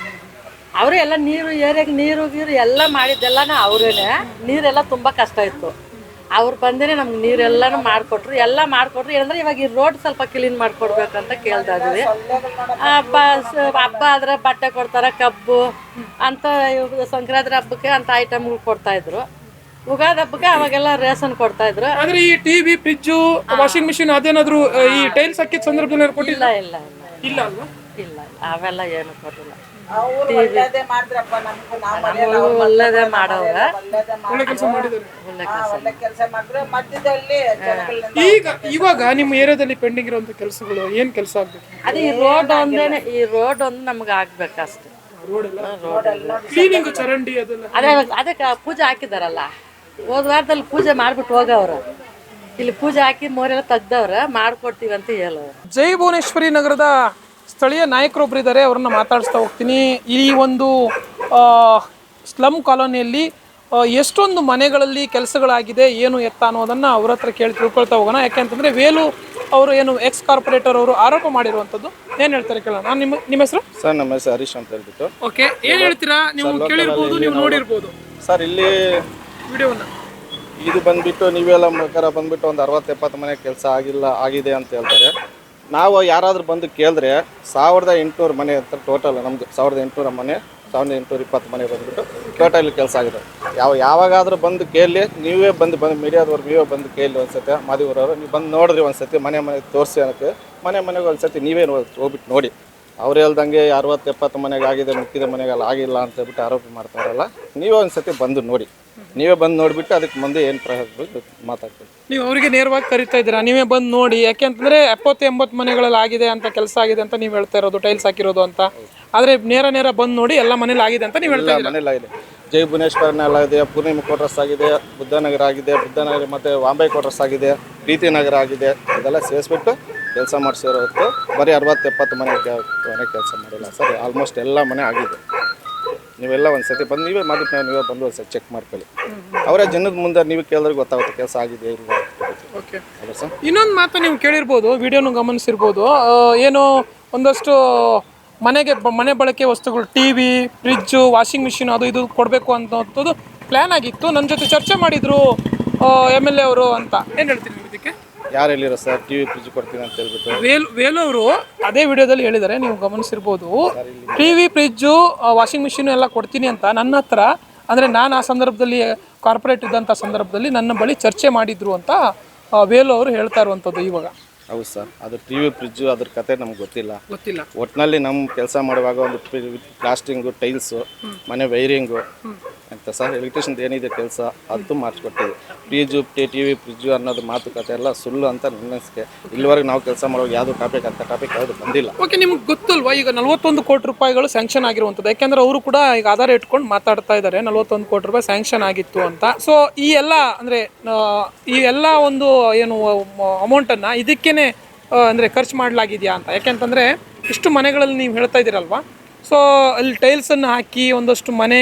ಅವರೇ ಎಲ್ಲ ನೀರು ಏರಿಯಾಗ ನೀರು ಗೀರು ಎಲ್ಲ ಮಾಡಿದ್ದೆಲ್ಲಾನು ಅವರೇನೆ. ನೀರೆಲ್ಲ ತುಂಬಾ ಕಷ್ಟ ಇತ್ತು. ಅವ್ರು ಬಂದೇ ನಮ್ಗೆ ನೀರೆಲ್ಲನೂ ಮಾಡಿಕೊಟ್ರು. ಎಲ್ಲ ಮಾಡಿಕೊಟ್ರು. ಏನಂದ್ರೆ ಇವಾಗ ಈ ರೋಡ್ ಸ್ವಲ್ಪ ಕ್ಲೀನ್ ಮಾಡಿಕೊಡ್ಬೇಕಂತ ಕೇಳ್ತಾ ಇದ್ದೀವಿ. ಹಬ್ಬ ಹಬ್ಬ ಆದರೆ ಬಟ್ಟೆ ಕೊಡ್ತಾರೆ ಕಬ್ಬು ಅಂತ ಸಂಕ್ರಾಂತಿ ಹಬ್ಬಕ್ಕೆ ಅಂತ ಐಟಮ್ಗಳು ಕೊಡ್ತಾಯಿದ್ರು ಇದ್ರು. ಉಗಾದಿ ಹಬ್ಬಕ್ಕೆ ಅವಾಗೆಲ್ಲ ರೇಷನ್ ಕೊಡ್ತಾ ಇದ್ರು. ಆದ್ರೆ ಈ ಟಿವಿ ಫ್ರಿಜ್ ವಾಷಿಂಗ್ ಮಿಷಿನ್ ಅದೇನಾದ್ರೂ ಈ ಟೈಲ್ಸ್ ಹಾಕಿದ ಸಂದರ್ಭದಲ್ಲಿ ಕೊಟ್ಟಿಲ್ಲ ಇಲ್ಲ ಇಲ್ಲ ಇಲ್ಲ. ಅವೆಲ್ಲ ಏನು ಕೊಟ್ಟಿಲ್ಲ. ಒಳ್ಳೇದೇ ಮಾಡಿದ್ರಪ್ಪ ನಮ್ಗೂ ನಾವು ಮನೆಯಲ್ಲ ಅವ್ರು ಒಳ್ಳೆ ಕೆಲಸ ಮಾಡಿದ್ದಾರೆ. ಒಳ್ಳೆ ಕೆಲಸ ಮಾಡಿದ್ರು. ಮಧ್ಯದಲ್ಲಿ ಈಗ ಇವಾಗ ನಿಮ್ಮ ಏರಿಯಾದಲ್ಲಿ ಪೆಂಡಿಂಗ್ ಇರುವಂತ ಕೆಲಸಗಳು ಏನ್ ಕೆಲಸ ಆಗ್ಬೇಕು? ಅದೇ ಈ ರೋಡ್ ಒಂದೇನೆ ಈ ರೋಡ್ ಒಂದು ನಮ್ಗೆ ಆಗ್ಬೇಕಷ್ಟೇ. ಕ್ಲೀನಿಂಗ್ ಚರಂಡಿ ಅದೆಲ್ಲ? ಅದೇ ಅದಕ್ಕೆ ಪೂಜೆ ಹಾಕಿದಾರಲ್ಲ. ಹೋದ ವಾರದಲ್ಲಿ ಪೂಜೆ ಮಾಡ್ಬಿಟ್ಟು ಹೋಗವ್ರ. ಇಲ್ಲಿ ಪೂಜೆ ಹಾಕಿ ಮೋರೆಲ್ಲ ತೆಗ್ದವ್ರ ಮಾಡ್ಕೊಡ್ತೀವಿ ಅಂತ ಹೇಳೋರು. ಜೈ ಭುವನೇಶ್ವರಿ ನಗರದ ಸ್ಥಳೀಯ ನಾಯಕರೊಬ್ಬರು ಇದ್ದಾರೆ ಅವ್ರನ್ನ ಮಾತಾಡಿಸ್ತಾ ಹೋಗ್ತೀನಿ. ಈ ಒಂದು ಸ್ಲಮ್ ಕಾಲೋನಿಯಲ್ಲಿ ಎಷ್ಟೊಂದು ಮನೆಗಳಲ್ಲಿ ಕೆಲಸಗಳಾಗಿದೆ ಏನು ಎತ್ತ ಅನ್ನೋದನ್ನು ಅವ್ರ ಹತ್ರ ಕೇಳಿ ತಿಳ್ಕೊಳ್ತಾ ಹೋಗೋಣ. ಯಾಕೆಂತಂದರೆ ವೇಲು ಅವರು ಏನು ಎಕ್ಸ್ ಕಾರ್ಪೊರೇಟರ್ ಅವರು ಆರೋಪ ಮಾಡಿರುವಂಥದ್ದು. ಏನು ಹೇಳ್ತಾರೆ ಕೇಳೋಣ. ನಾನು ನಿಮ್ಮ ನಿಮ್ಮ ಹೆಸರು? ಸರ್ ನಮ್ಮ ಹೆಸರು ಹರೀಶ್ ಅಂತ ಹೇಳ್ಬಿಟ್ಟು. ಓಕೆ ಏನು ಹೇಳ್ತೀರಾ? ನೀವು ಕೇಳಿರ್ಬೋದು ನೀವು ನೋಡಿರ್ಬೋದು. ಸರ್ ಇಲ್ಲಿ ವಿಡಿಯೋನ. ಇದು ಬಂದ್ಬಿಟ್ಟು ನೀವೆಲ್ಲ ಪ್ರಕಾರ ಬಂದ್ಬಿಟ್ಟು ಒಂದು ಅರವತ್ತು ಎಪ್ಪತ್ತು ಮನೆ ಕೆಲಸ ಆಗಿಲ್ಲ ಆಗಿದೆ ಅಂತ ಹೇಳ್ತಾರೆ. ನಾವು ಯಾರಾದರೂ ಬಂದು ಕೇಳಿದ್ರೆ ಸಾವಿರದ ಎಂಟುನೂರು ಮನೆ ಅಂತ ಟೋಟಲ್ ನಮ್ಮದು ಸಾವಿರದ ಎಂಟುನೂರ ಮನೆ, ಸಾವಿರದ ಎಂಟುನೂರ ಇಪ್ಪತ್ತು ಮನೆ ಬಂದುಬಿಟ್ಟು ಟೋಟಲ್ ಕೆಲಸ ಆಗಿದೆ. ಯಾವ, ಯಾವಾಗಾದರೂ ಬಂದು ಕೇಳಿ, ನೀವೇ ಬಂದು ಬಂದು ಮೀಡಿಯಾದವ್ರು, ನೀವೇ ಬಂದು ಕೇಳಿ ಒಂದ್ಸತಿ ಮಾದಿವರವರು ನೀವು ಬಂದು ನೋಡಿದ್ರಿ ಒಂದ್ಸತಿ, ಮನೆ ಮನೆ ತೋರಿಸಿ ಅನ್ನೋಕ್ಕೆ ಮನೆ, ಮನೆಗೆ ಒಂದ್ಸತಿ ನೀವೇ ನೋಡಿ ಹೋಗ್ಬಿಟ್ಟು ನೋಡಿ. ಅವ್ರು ಹೇಳ್ದಂಗೆ ಅರವತ್ತು ಎಪ್ಪತ್ತು ಮನೆಗೆ ಆಗಿದೆ ಮುಕ್ಕಿದ ಮನೆಗೆಲ್ಲ ಆಗಿಲ್ಲ ಅಂತ ಹೇಳ್ಬಿಟ್ಟು ಆರೋಪ ಮಾಡ್ತಾರಲ್ಲ ನೀವೇ ಒಂದ್ಸತಿ ಬಂದು ನೋಡಿ. ನೀವೇ ಬಂದು ನೋಡಿಬಿಟ್ಟು ಅದಕ್ಕೆ ಮುಂದೆ ಏನು ಪ್ರಯೋಗ ಮಾತಾಡ್ತೀವಿ ನೀವು ಅವರಿಗೆ ನೇರವಾಗಿ ಕರಿತಾ ಇದ್ದೀರಾ? ನೀವೇ ಬಂದು ನೋಡಿ. ಯಾಕೆ ಅಂತಂದರೆ ಎಪ್ಪತ್ತು ಎಂಬತ್ತು ಮನೆಗಳಲ್ಲಿ ಆಗಿದೆ ಅಂತ ಕೆಲಸ ಆಗಿದೆ ಅಂತ ನೀವು ಹೇಳ್ತಾ ಇರೋದು ಟೈಲ್ಸ್ ಹಾಕಿರೋದು ಅಂತ. ಆದರೆ ನೇರ ನೇರ ಬಂದು ನೋಡಿ ಎಲ್ಲ ಮನೇಲಿ ಆಗಿದೆ ಅಂತ ನೀವು ಹೇಳ್ತಾ ಇದ್ದೀರಾ? ಮನೆಯಲ್ಲಿ ಆಗಿದೆ. ಜೈ ಭುವನೇಶ್ವರನೆಲ್ಲ ಆಗಿದೆ ಪೂರ್ಣಿಮ ಕ್ವಾರ್ಟರ್ಸ್ ಆಗಿದೆ ಬುದ್ಧನಗರ ಆಗಿದೆ ಬುದ್ಧನಗರ ಮತ್ತು ವಾಂಬೆ ಕ್ವಾರ್ಟರ್ಸ್ ಆಗಿದೆ ಪ್ರೀತಿ ನಗರ ಆಗಿದೆ. ಇದೆಲ್ಲ ಸೇರಿಸ್ಬಿಟ್ಟು ಕೆಲಸ ಮಾಡಿಸಿರೋದು ಬರೀ ಅರವತ್ತು ಎಪ್ಪತ್ತು ಮನೆ ಮನೆ ಕೆಲಸ ಮಾಡಿಲ್ಲ. ಸರಿ ಆಲ್ಮೋಸ್ಟ್ ಎಲ್ಲ ಮನೆ ಆಗಿದೆ. ನೀವೆಲ್ಲ ಒಂದು ಸತಿ ಬಂದು ನೀವೇ ಮಾಡಿದ್ಮೇಲೆ ನೀವೇ ಬಂದು ಒಂದು ಸತಿ ಚೆಕ್ ಮಾಡ್ಕೊಳ್ಳಿ. ಅವರೇ ಜನದ ಮುಂದೆ ನೀವು ಕೇಳಿದ್ರೆ ಗೊತ್ತಾಗುತ್ತೆ ಕೆಲಸ ಆಗಿದೆ ಇಲ್ವಾ ಓಕೆ ಇನ್ನೊಂದು ಮಾತು ನೀವು ಕೇಳಿರ್ಬೋದು ವಿಡಿಯೋನು ಗಮನಿಸಿರ್ಬೋದು. ಏನು ಒಂದಷ್ಟು ಮನೆಗೆ ಮನೆ ಬಳಕೆ ವಸ್ತುಗಳು T V fridge washing machine ಅದು ಇದು ಕೊಡಬೇಕು ಅನ್ನೋಂಥದ್ದು ಪ್ಲ್ಯಾನ್ ಆಗಿತ್ತು. ನನ್ನ ಜೊತೆ ಚರ್ಚೆ ಮಾಡಿದರು ಎಂ ಎಲ್ ಎ ಅವರು ಅಂತ. ಏನು ಹೇಳ್ತೀನಿ ಇದಕ್ಕೆ? ಯಾರು ಹೇಳಿರೋ ಸರ್? ಟಿ ವಿ ಫ್ರಿಜ್ ಕೊಡ್ತೀನಿ ಅಂತ ಹೇಳ್ಬಿಟ್ಟು. ವೇಲ್, ವೇಲು ಅವರು ಅದೇ ವಿಡಿಯೋದಲ್ಲಿ ಹೇಳಿದ್ದಾರೆ, ನೀವು ಗಮನಿಸಿರ್ಬೋದು. T V fridge washing machine ಎಲ್ಲ ಕೊಡ್ತೀನಿ ಅಂತ ನನ್ನ ಹತ್ರ, ಅಂದರೆ ನಾನು ಆ ಸಂದರ್ಭದಲ್ಲಿ, ಕಾರ್ಪೊರೇಟ್ ಇದ್ದಂಥ ಸಂದರ್ಭದಲ್ಲಿ ನನ್ನ ಬಳಿ ಚರ್ಚೆ ಮಾಡಿದ್ರು ಅಂತ ವೇಲು ಅವರು ಹೇಳ್ತಾ ಇರುವಂಥದ್ದು ಇವಾಗ. ಹೌದು ಸರ್. ಅದು ಟಿ ವಿ ಫ್ರಿಜ್ಜು ಅದ್ರ ಕತೆ ನಮ್ಗೆ ಗೊತ್ತಿಲ್ಲ. ಗೊತ್ತಿಲ್ಲ. ಒಟ್ಟಿನಲ್ಲಿ ನಮ್ಮ ಕೆಲಸ ಮಾಡುವಾಗ ಒಂದು ಪ್ಲಾಸ್ಟಿಂಗು ಟೈಲ್ಸು ಮನೆ ವೈರಿಂಗು ಅಂತ ಸರ್ ಎಲೆಕ್ಟ್ರಿಷಿಯನ್ ಏನಿದೆ ಕೆಲಸ ಅದು ಮಾಡಿಸ್ಕೊಟ್ಟಿದ್ವಿ ಫ್ರೀಜು ಟಿ ವಿ ಫ್ರಿಜ್ಜು ಅನ್ನೋದು ಮಾತುಕತೆ ಎಲ್ಲ ಸುಳ್ಳು ಅಂತ ನನ್ನ ಅನಿಸಿಕೆ ಇಲ್ಲಿವರೆಗೆ ನಾವು ಕೆಲಸ ಮಾಡುವಾಗ ಯಾವುದು ಟಾಪಿಕ್ ಅಂತ ಟಾಪಿಕ್ ಯಾವುದು ಬಂದಿಲ್ಲ. ಓಕೆ ನಿಮ್ಗೆ ಗೊತ್ತಲ್ವಾ ಈಗ ನಲ್ವತ್ತೊಂದು ಕೋಟಿ ರೂಪಾಯಿಗಳು ಸ್ಯಾಂಕ್ಷನ್ ಆಗಿರುವಂಥದ್ದು. ಯಾಕೆಂದ್ರೆ ಅವರು ಕೂಡ ಈಗ ಆಧಾರ ಇಟ್ಕೊಂಡು ಮಾತಾಡ್ತಾ ಇದ್ದಾರೆ ನಲ್ವತ್ತೊಂದು ಕೋಟಿ ರೂಪಾಯಿ ಸ್ಯಾಂಕ್ಷನ್ ಆಗಿತ್ತು ಅಂತ. ಸೊ ಈ ಎಲ್ಲ ಅಂದರೆ ಈ ಎಲ್ಲ ಒಂದು ಏನು ಅಮೌಂಟನ್ನು ಇದಕ್ಕೇನೆ ಆ, ಅಂದ್ರೆ ಖರ್ಚು ಮಾಡಲಾಗಿದೆಯಾ ಅಂತ. ಯಾಕೆಂತಂದರೆ ಇಷ್ಟು ಮನೆಗಳಲ್ಲಿ ನೀವು ಹೇಳ್ತಾ ಇದ್ದೀರಲ್ವಾ? ಸೊ ಅಲ್ಲಿ ಟೈಲ್ಸನ್ನು ಹಾಕಿ ಒಂದಷ್ಟು ಮನೆ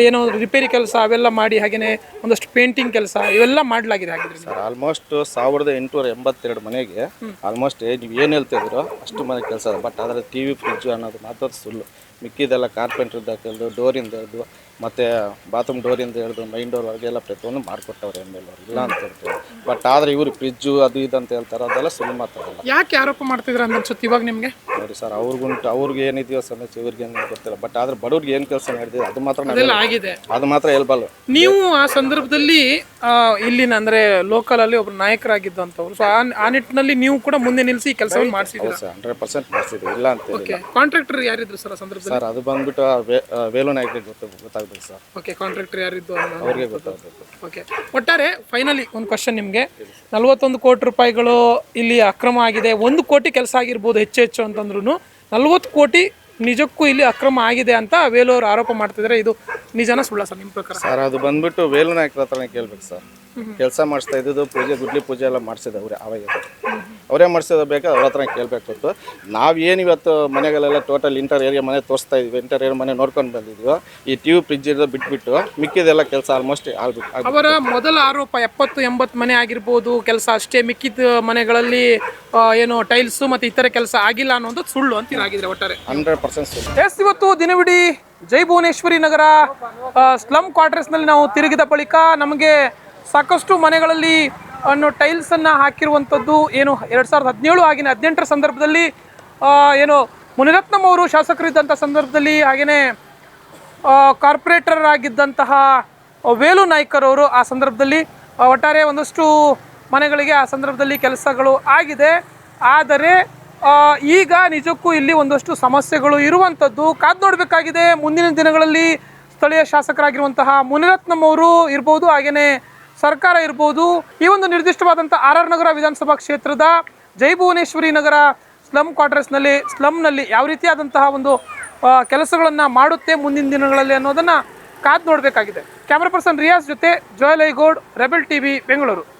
ಏನೋ ರಿಪೇರಿ ಕೆಲಸ ಅವೆಲ್ಲ ಮಾಡಿ ಹಾಗೆಯೇ ಒಂದಷ್ಟು ಪೇಂಟಿಂಗ್ ಕೆಲಸ ಇವೆಲ್ಲ ಮಾಡಲಾಗಿದೆ ಹಾಗಿದ್ರೆ. ಸರ್ ಆಲ್ಮೋಸ್ಟ್ ಸಾವಿರದ ಎಂಟುನೂರ ಎಂಬತ್ತೆರಡು ಮನೆಗೆ ಆಲ್ಮೋಸ್ಟ್ ನೀವು ಏನು ಹೇಳ್ತಾ ಇದ್ದೀರೋ ಅಷ್ಟು ಮನೆ ಕೆಲಸ ಬಟ್ ಆದರೆ ಟಿ ವಿ ಫ್ರಿಜ್ಜು ಅನ್ನೋದು ಮಾತ್ರ ಸುಳ್ಳು. ಮಿಕ್ಕಿದೆಲ್ಲ ಕಾರ್ಪೆಂಟ್ರಿಂದ ಹಿಡಿದು ಡೋರಿಂದ ಹಿಡಿದು ಮತ್ತು ಬಾತ್ರೂಮ್ ಡೋರಿಂದ ಹಿಡಿದು ಮೈನ್ ಡೋರ್ ಎಲ್ಲ ಪ್ರತಿಯೊಂದು ಮಾಡಿಕೊಟ್ಟವ್ರೆ ಎಂ ಎಲ್ ಇಲ್ಲ ಅಂತ ಹೇಳ್ತೀವಿ. ಬಟ್ ಆದರೆ ಇವರು ಫ್ರಿಜ್ಜು ಅದು ಇದು ಅಂತ ಹೇಳ್ತಾರೆ ಅದೆಲ್ಲ ಸುಳ್ಳು ಮಾತಾಡಲ್ಲ. ಯಾಕೆ ಆರೋಪ ಮಾಡ್ತಿದ್ರು ಅಂತ ಅನ್ಸುತ್ತೆ ಇವಾಗ ನಿಮಗೆ? ನೋಡಿ ಸರ್ ಅವ್ರಿಗುಂಟು ಅವ್ರಿಗೆ ಏನಿದೆಯೋ ಸಮಸ್ಯೆ ಇವ್ರಿಗೆ ಏನು ಗೊತ್ತಿಲ್ಲ. ಬಟ್ ಆದರೆ ಬಡವ್ರಿಗೆ ಏನು ಕೆಲಸ ನಡೆದಿದೆ ಅದು ಮಾತ್ರ ನಾವು ಅದೆಲ್ಲ ಆಗಿದೆ. ಅದು ಮಾತ್ರ ಹೇಳ್ಬಲ್ಲ ನೀವು ಆ ಸಂದರ್ಭದಲ್ಲಿ ಆ, ಇಲ್ಲಿನ ಅಂದ್ರೆ ಲೋಕಲ್ ಅಲ್ಲಿ ಒಬ್ರು ನಾಯಕರಾಗಿದ್ದಂಥವ್ರು. ಸೊ ಆ ನಿಟ್ಟಿನಲ್ಲಿ ನೀವು ಕೂಡ ಮುಂದೆ ನಿಲ್ಲಿಸಿ ಕೆಲಸ ಮಾಡಿಸಿದ್ದೀರಾ? ಹೌದು ಸರ್ ಹಂಡ್ರೆಡ್ ಪರ್ಸೆಂಟ್ ಮಾಡಿಸಿದ್ವಿ ಇಲ್ಲ ಅಂತ ಓಕೆ ಕಾಂಟ್ರಾಕ್ಟರ್ ಯಾರಿದ್ರು ಸರ್ ಆ ಸಂದರ್ಭದಲ್ಲಿ? ಸರ್ ಅದು ಬಂದ್ಬಿಟ್ಟು ಆ ವೇ- ಆ ವೇಲು ನಾಯ್ಕರಿಗೆ ಗೊತ್ತ ಗೊತ್ತಾಗ್ಬೇಕು ಸರ್. ಓಕೆ ಕಾಂಟ್ರಾಕ್ಟರ್ ಯಾರಿದ್ದು ಅವ್ರಿಗೆ ಗೊತ್ತಾಗುತ್ತೆ ಓಕೆ ಒಟ್ಟಾರೆ ಫೈನಲಿ ಒಂದು ಕ್ವಶನ್ ನಿಮಗೆ. ನಲ್ವತ್ತೊಂದು ಕೋಟಿ ರೂಪಾಯಿಗಳು ಇಲ್ಲಿ ಅಕ್ರಮ ಆಗಿದೆ. ಒಂದು ಕೋಟಿ ಕೆಲಸ ಆಗಿರ್ಬೋದು ಹೆಚ್ಚು ಹೆಚ್ಚು ಅಂತಂದ್ರೂ ನಲ್ವತ್ತು ಕೋಟಿ ನಿಜಕ್ಕೂ ಇಲ್ಲಿ ಅಕ್ರಮ ಆಗಿದೆ ಅಂತ ವೇಲೂರು ಆರೋಪ ಮಾಡ್ತಿದ್ರೆ ಇದು ನಿಜನ ಸುಳ್ಳ ಸರ್ ನಿಮ್ಮ ಪ್ರಕಾರ? ಸರ್ ಅದು ಬಂದ್ಬಿಟ್ಟು ವೇಲು ನಾಯಕರ ಹತ್ರ ಕೇಳ್ಬೇಕು ಸರ್. ಕೆಲಸ ಮಾಡಿಸ್ತಾ ಇದ್ದು ಪೂಜೆ ಗುಡ್ಲಿ ಪೂಜೆ ಎಲ್ಲ ಮಾಡಿಸಿದ ಅವ್ರೆ ಅವಾಗ ಅವರೇ ಮಾಡಿಸಿದ ಬೇಕಾದ್ರೆ ಅವ್ರ ಹತ್ರ ಕೇಳ್ಬೇಕು ಹೊತ್ತು ನಾವು ಏನು ಇವತ್ತು ಮನೆಗಳೆಲ್ಲ ಟೋಟಲ್ ಇಂಟರ್ ಏರಿಯಾ ಮನೆ ತೋರಿಸ್ತಾ ಇದ್ವಿ ಇಂಟರ್ ಏರಿಯಾ ಮನೆ ನೋಡ್ಕೊಂಡು ಬಂದಿದ್ವಿ. ಈ ಟಿ ವಿ ಫ್ರಿಜ್ ಇರೋದು ಬಿಟ್ಬಿಟ್ಟು ಮಿಕ್ಕಿದೆಲ್ಲ ಕೆಲಸ ಆಲ್ಮೋಸ್ಟ್ ಆಗ್ಬಿಟ್ಟು ಅವರ ಮೊದಲ ಆರೋಪ ಎಪ್ಪತ್ತು ಎಂಬತ್ತು ಮನೆ ಆಗಿರ್ಬೋದು ಕೆಲಸ ಅಷ್ಟೇ ಮಿಕ್ಕಿದ ಮನೆಗಳಲ್ಲಿ ಏನು ಟೈಲ್ಸ್ ಮತ್ತೆ ಇತರ ಕೆಲಸ ಆಗಿಲ್ಲ ಅನ್ನೋದು ಸುಳ್ಳು ಅಂತ ಇದಾಗಿದೆ ಒಟ್ಟಾರೆ. ಹಂಡ್ರೆಡ್ ಪರ್ಸೆಂಟ್ ಸುಳ್ಳು ಎಸ್, ಇವತ್ತು ದಿನವಿಡೀ ಜೈ ಭುವನೇಶ್ವರಿ ನಗರ ಸ್ಲಮ್ ಕ್ವಾರ್ಟರ್ಸ್ನಲ್ಲಿ ನಾವು ತಿರುಗಿದ ಬಳಿಕ ನಮಗೆ ಸಾಕಷ್ಟು ಮನೆಗಳಲ್ಲಿ, ಅನ್ನು ಟೈಲ್ಸನ್ನು ಹಾಕಿರುವಂಥದ್ದು ಏನು ಎರಡು ಸಾವಿರದ ಹದಿನೇಳು ಆಗಿನ ಹದಿನೆಂಟರ ಸಂದರ್ಭದಲ್ಲಿ ಏನು ಮುನಿರತ್ನಂ ಅವರು ಶಾಸಕರಿದ್ದಂಥ ಸಂದರ್ಭದಲ್ಲಿ ಹಾಗೆಯೇ ಕಾರ್ಪೊರೇಟರ್ ಆಗಿದ್ದಂತಹ ವೇಲು ನಾಯ್ಕರ್ ಅವರು ಆ ಸಂದರ್ಭದಲ್ಲಿ ಒಟ್ಟಾರೆ ಒಂದಷ್ಟು ಮನೆಗಳಿಗೆ ಆ ಸಂದರ್ಭದಲ್ಲಿ ಕೆಲಸಗಳು ಆಗಿದೆ. ಆದರೆ ಈಗ ನಿಜಕ್ಕೂ ಇಲ್ಲಿ ಒಂದಷ್ಟು ಸಮಸ್ಯೆಗಳು ಇರುವಂಥದ್ದು ಕಾದು ನೋಡಬೇಕಾಗಿದೆ. ಮುಂದಿನ ದಿನಗಳಲ್ಲಿ ಸ್ಥಳೀಯ ಶಾಸಕರಾಗಿರುವಂತಹ ಮುನಿರತ್ನಂ ಅವರು ಇರ್ಬೋದು ಹಾಗೆಯೇ ಸರ್ಕಾರ ಇರ್ಬೋದು, ಈ ಒಂದು ನಿರ್ದಿಷ್ಟವಾದಂಥ ಆರ್ ಆರ್ ನಗರ ವಿಧಾನಸಭಾ ಕ್ಷೇತ್ರದ ಜೈಭುವನೇಶ್ವರಿ ನಗರ ಸ್ಲಮ್ ಕ್ವಾರ್ಟರ್ಸ್ನಲ್ಲಿ ಸ್ಲಮ್ನಲ್ಲಿ ಯಾವ ರೀತಿಯಾದಂತಹ ಒಂದು ಕೆಲಸಗಳನ್ನು ಮಾಡುತ್ತೆ ಮುಂದಿನ ದಿನಗಳಲ್ಲಿ ಅನ್ನೋದನ್ನು ಕಾದು ನೋಡಬೇಕಾಗಿದೆ. ಕ್ಯಾಮ್ರಾ ಪರ್ಸನ್ ರಿಯಾಸ್ ಜೊತೆ ಜೋಯಲೈಗೌಡ್, ರೆಬೆಲ್ ಟಿವಿ, ಬೆಂಗಳೂರು.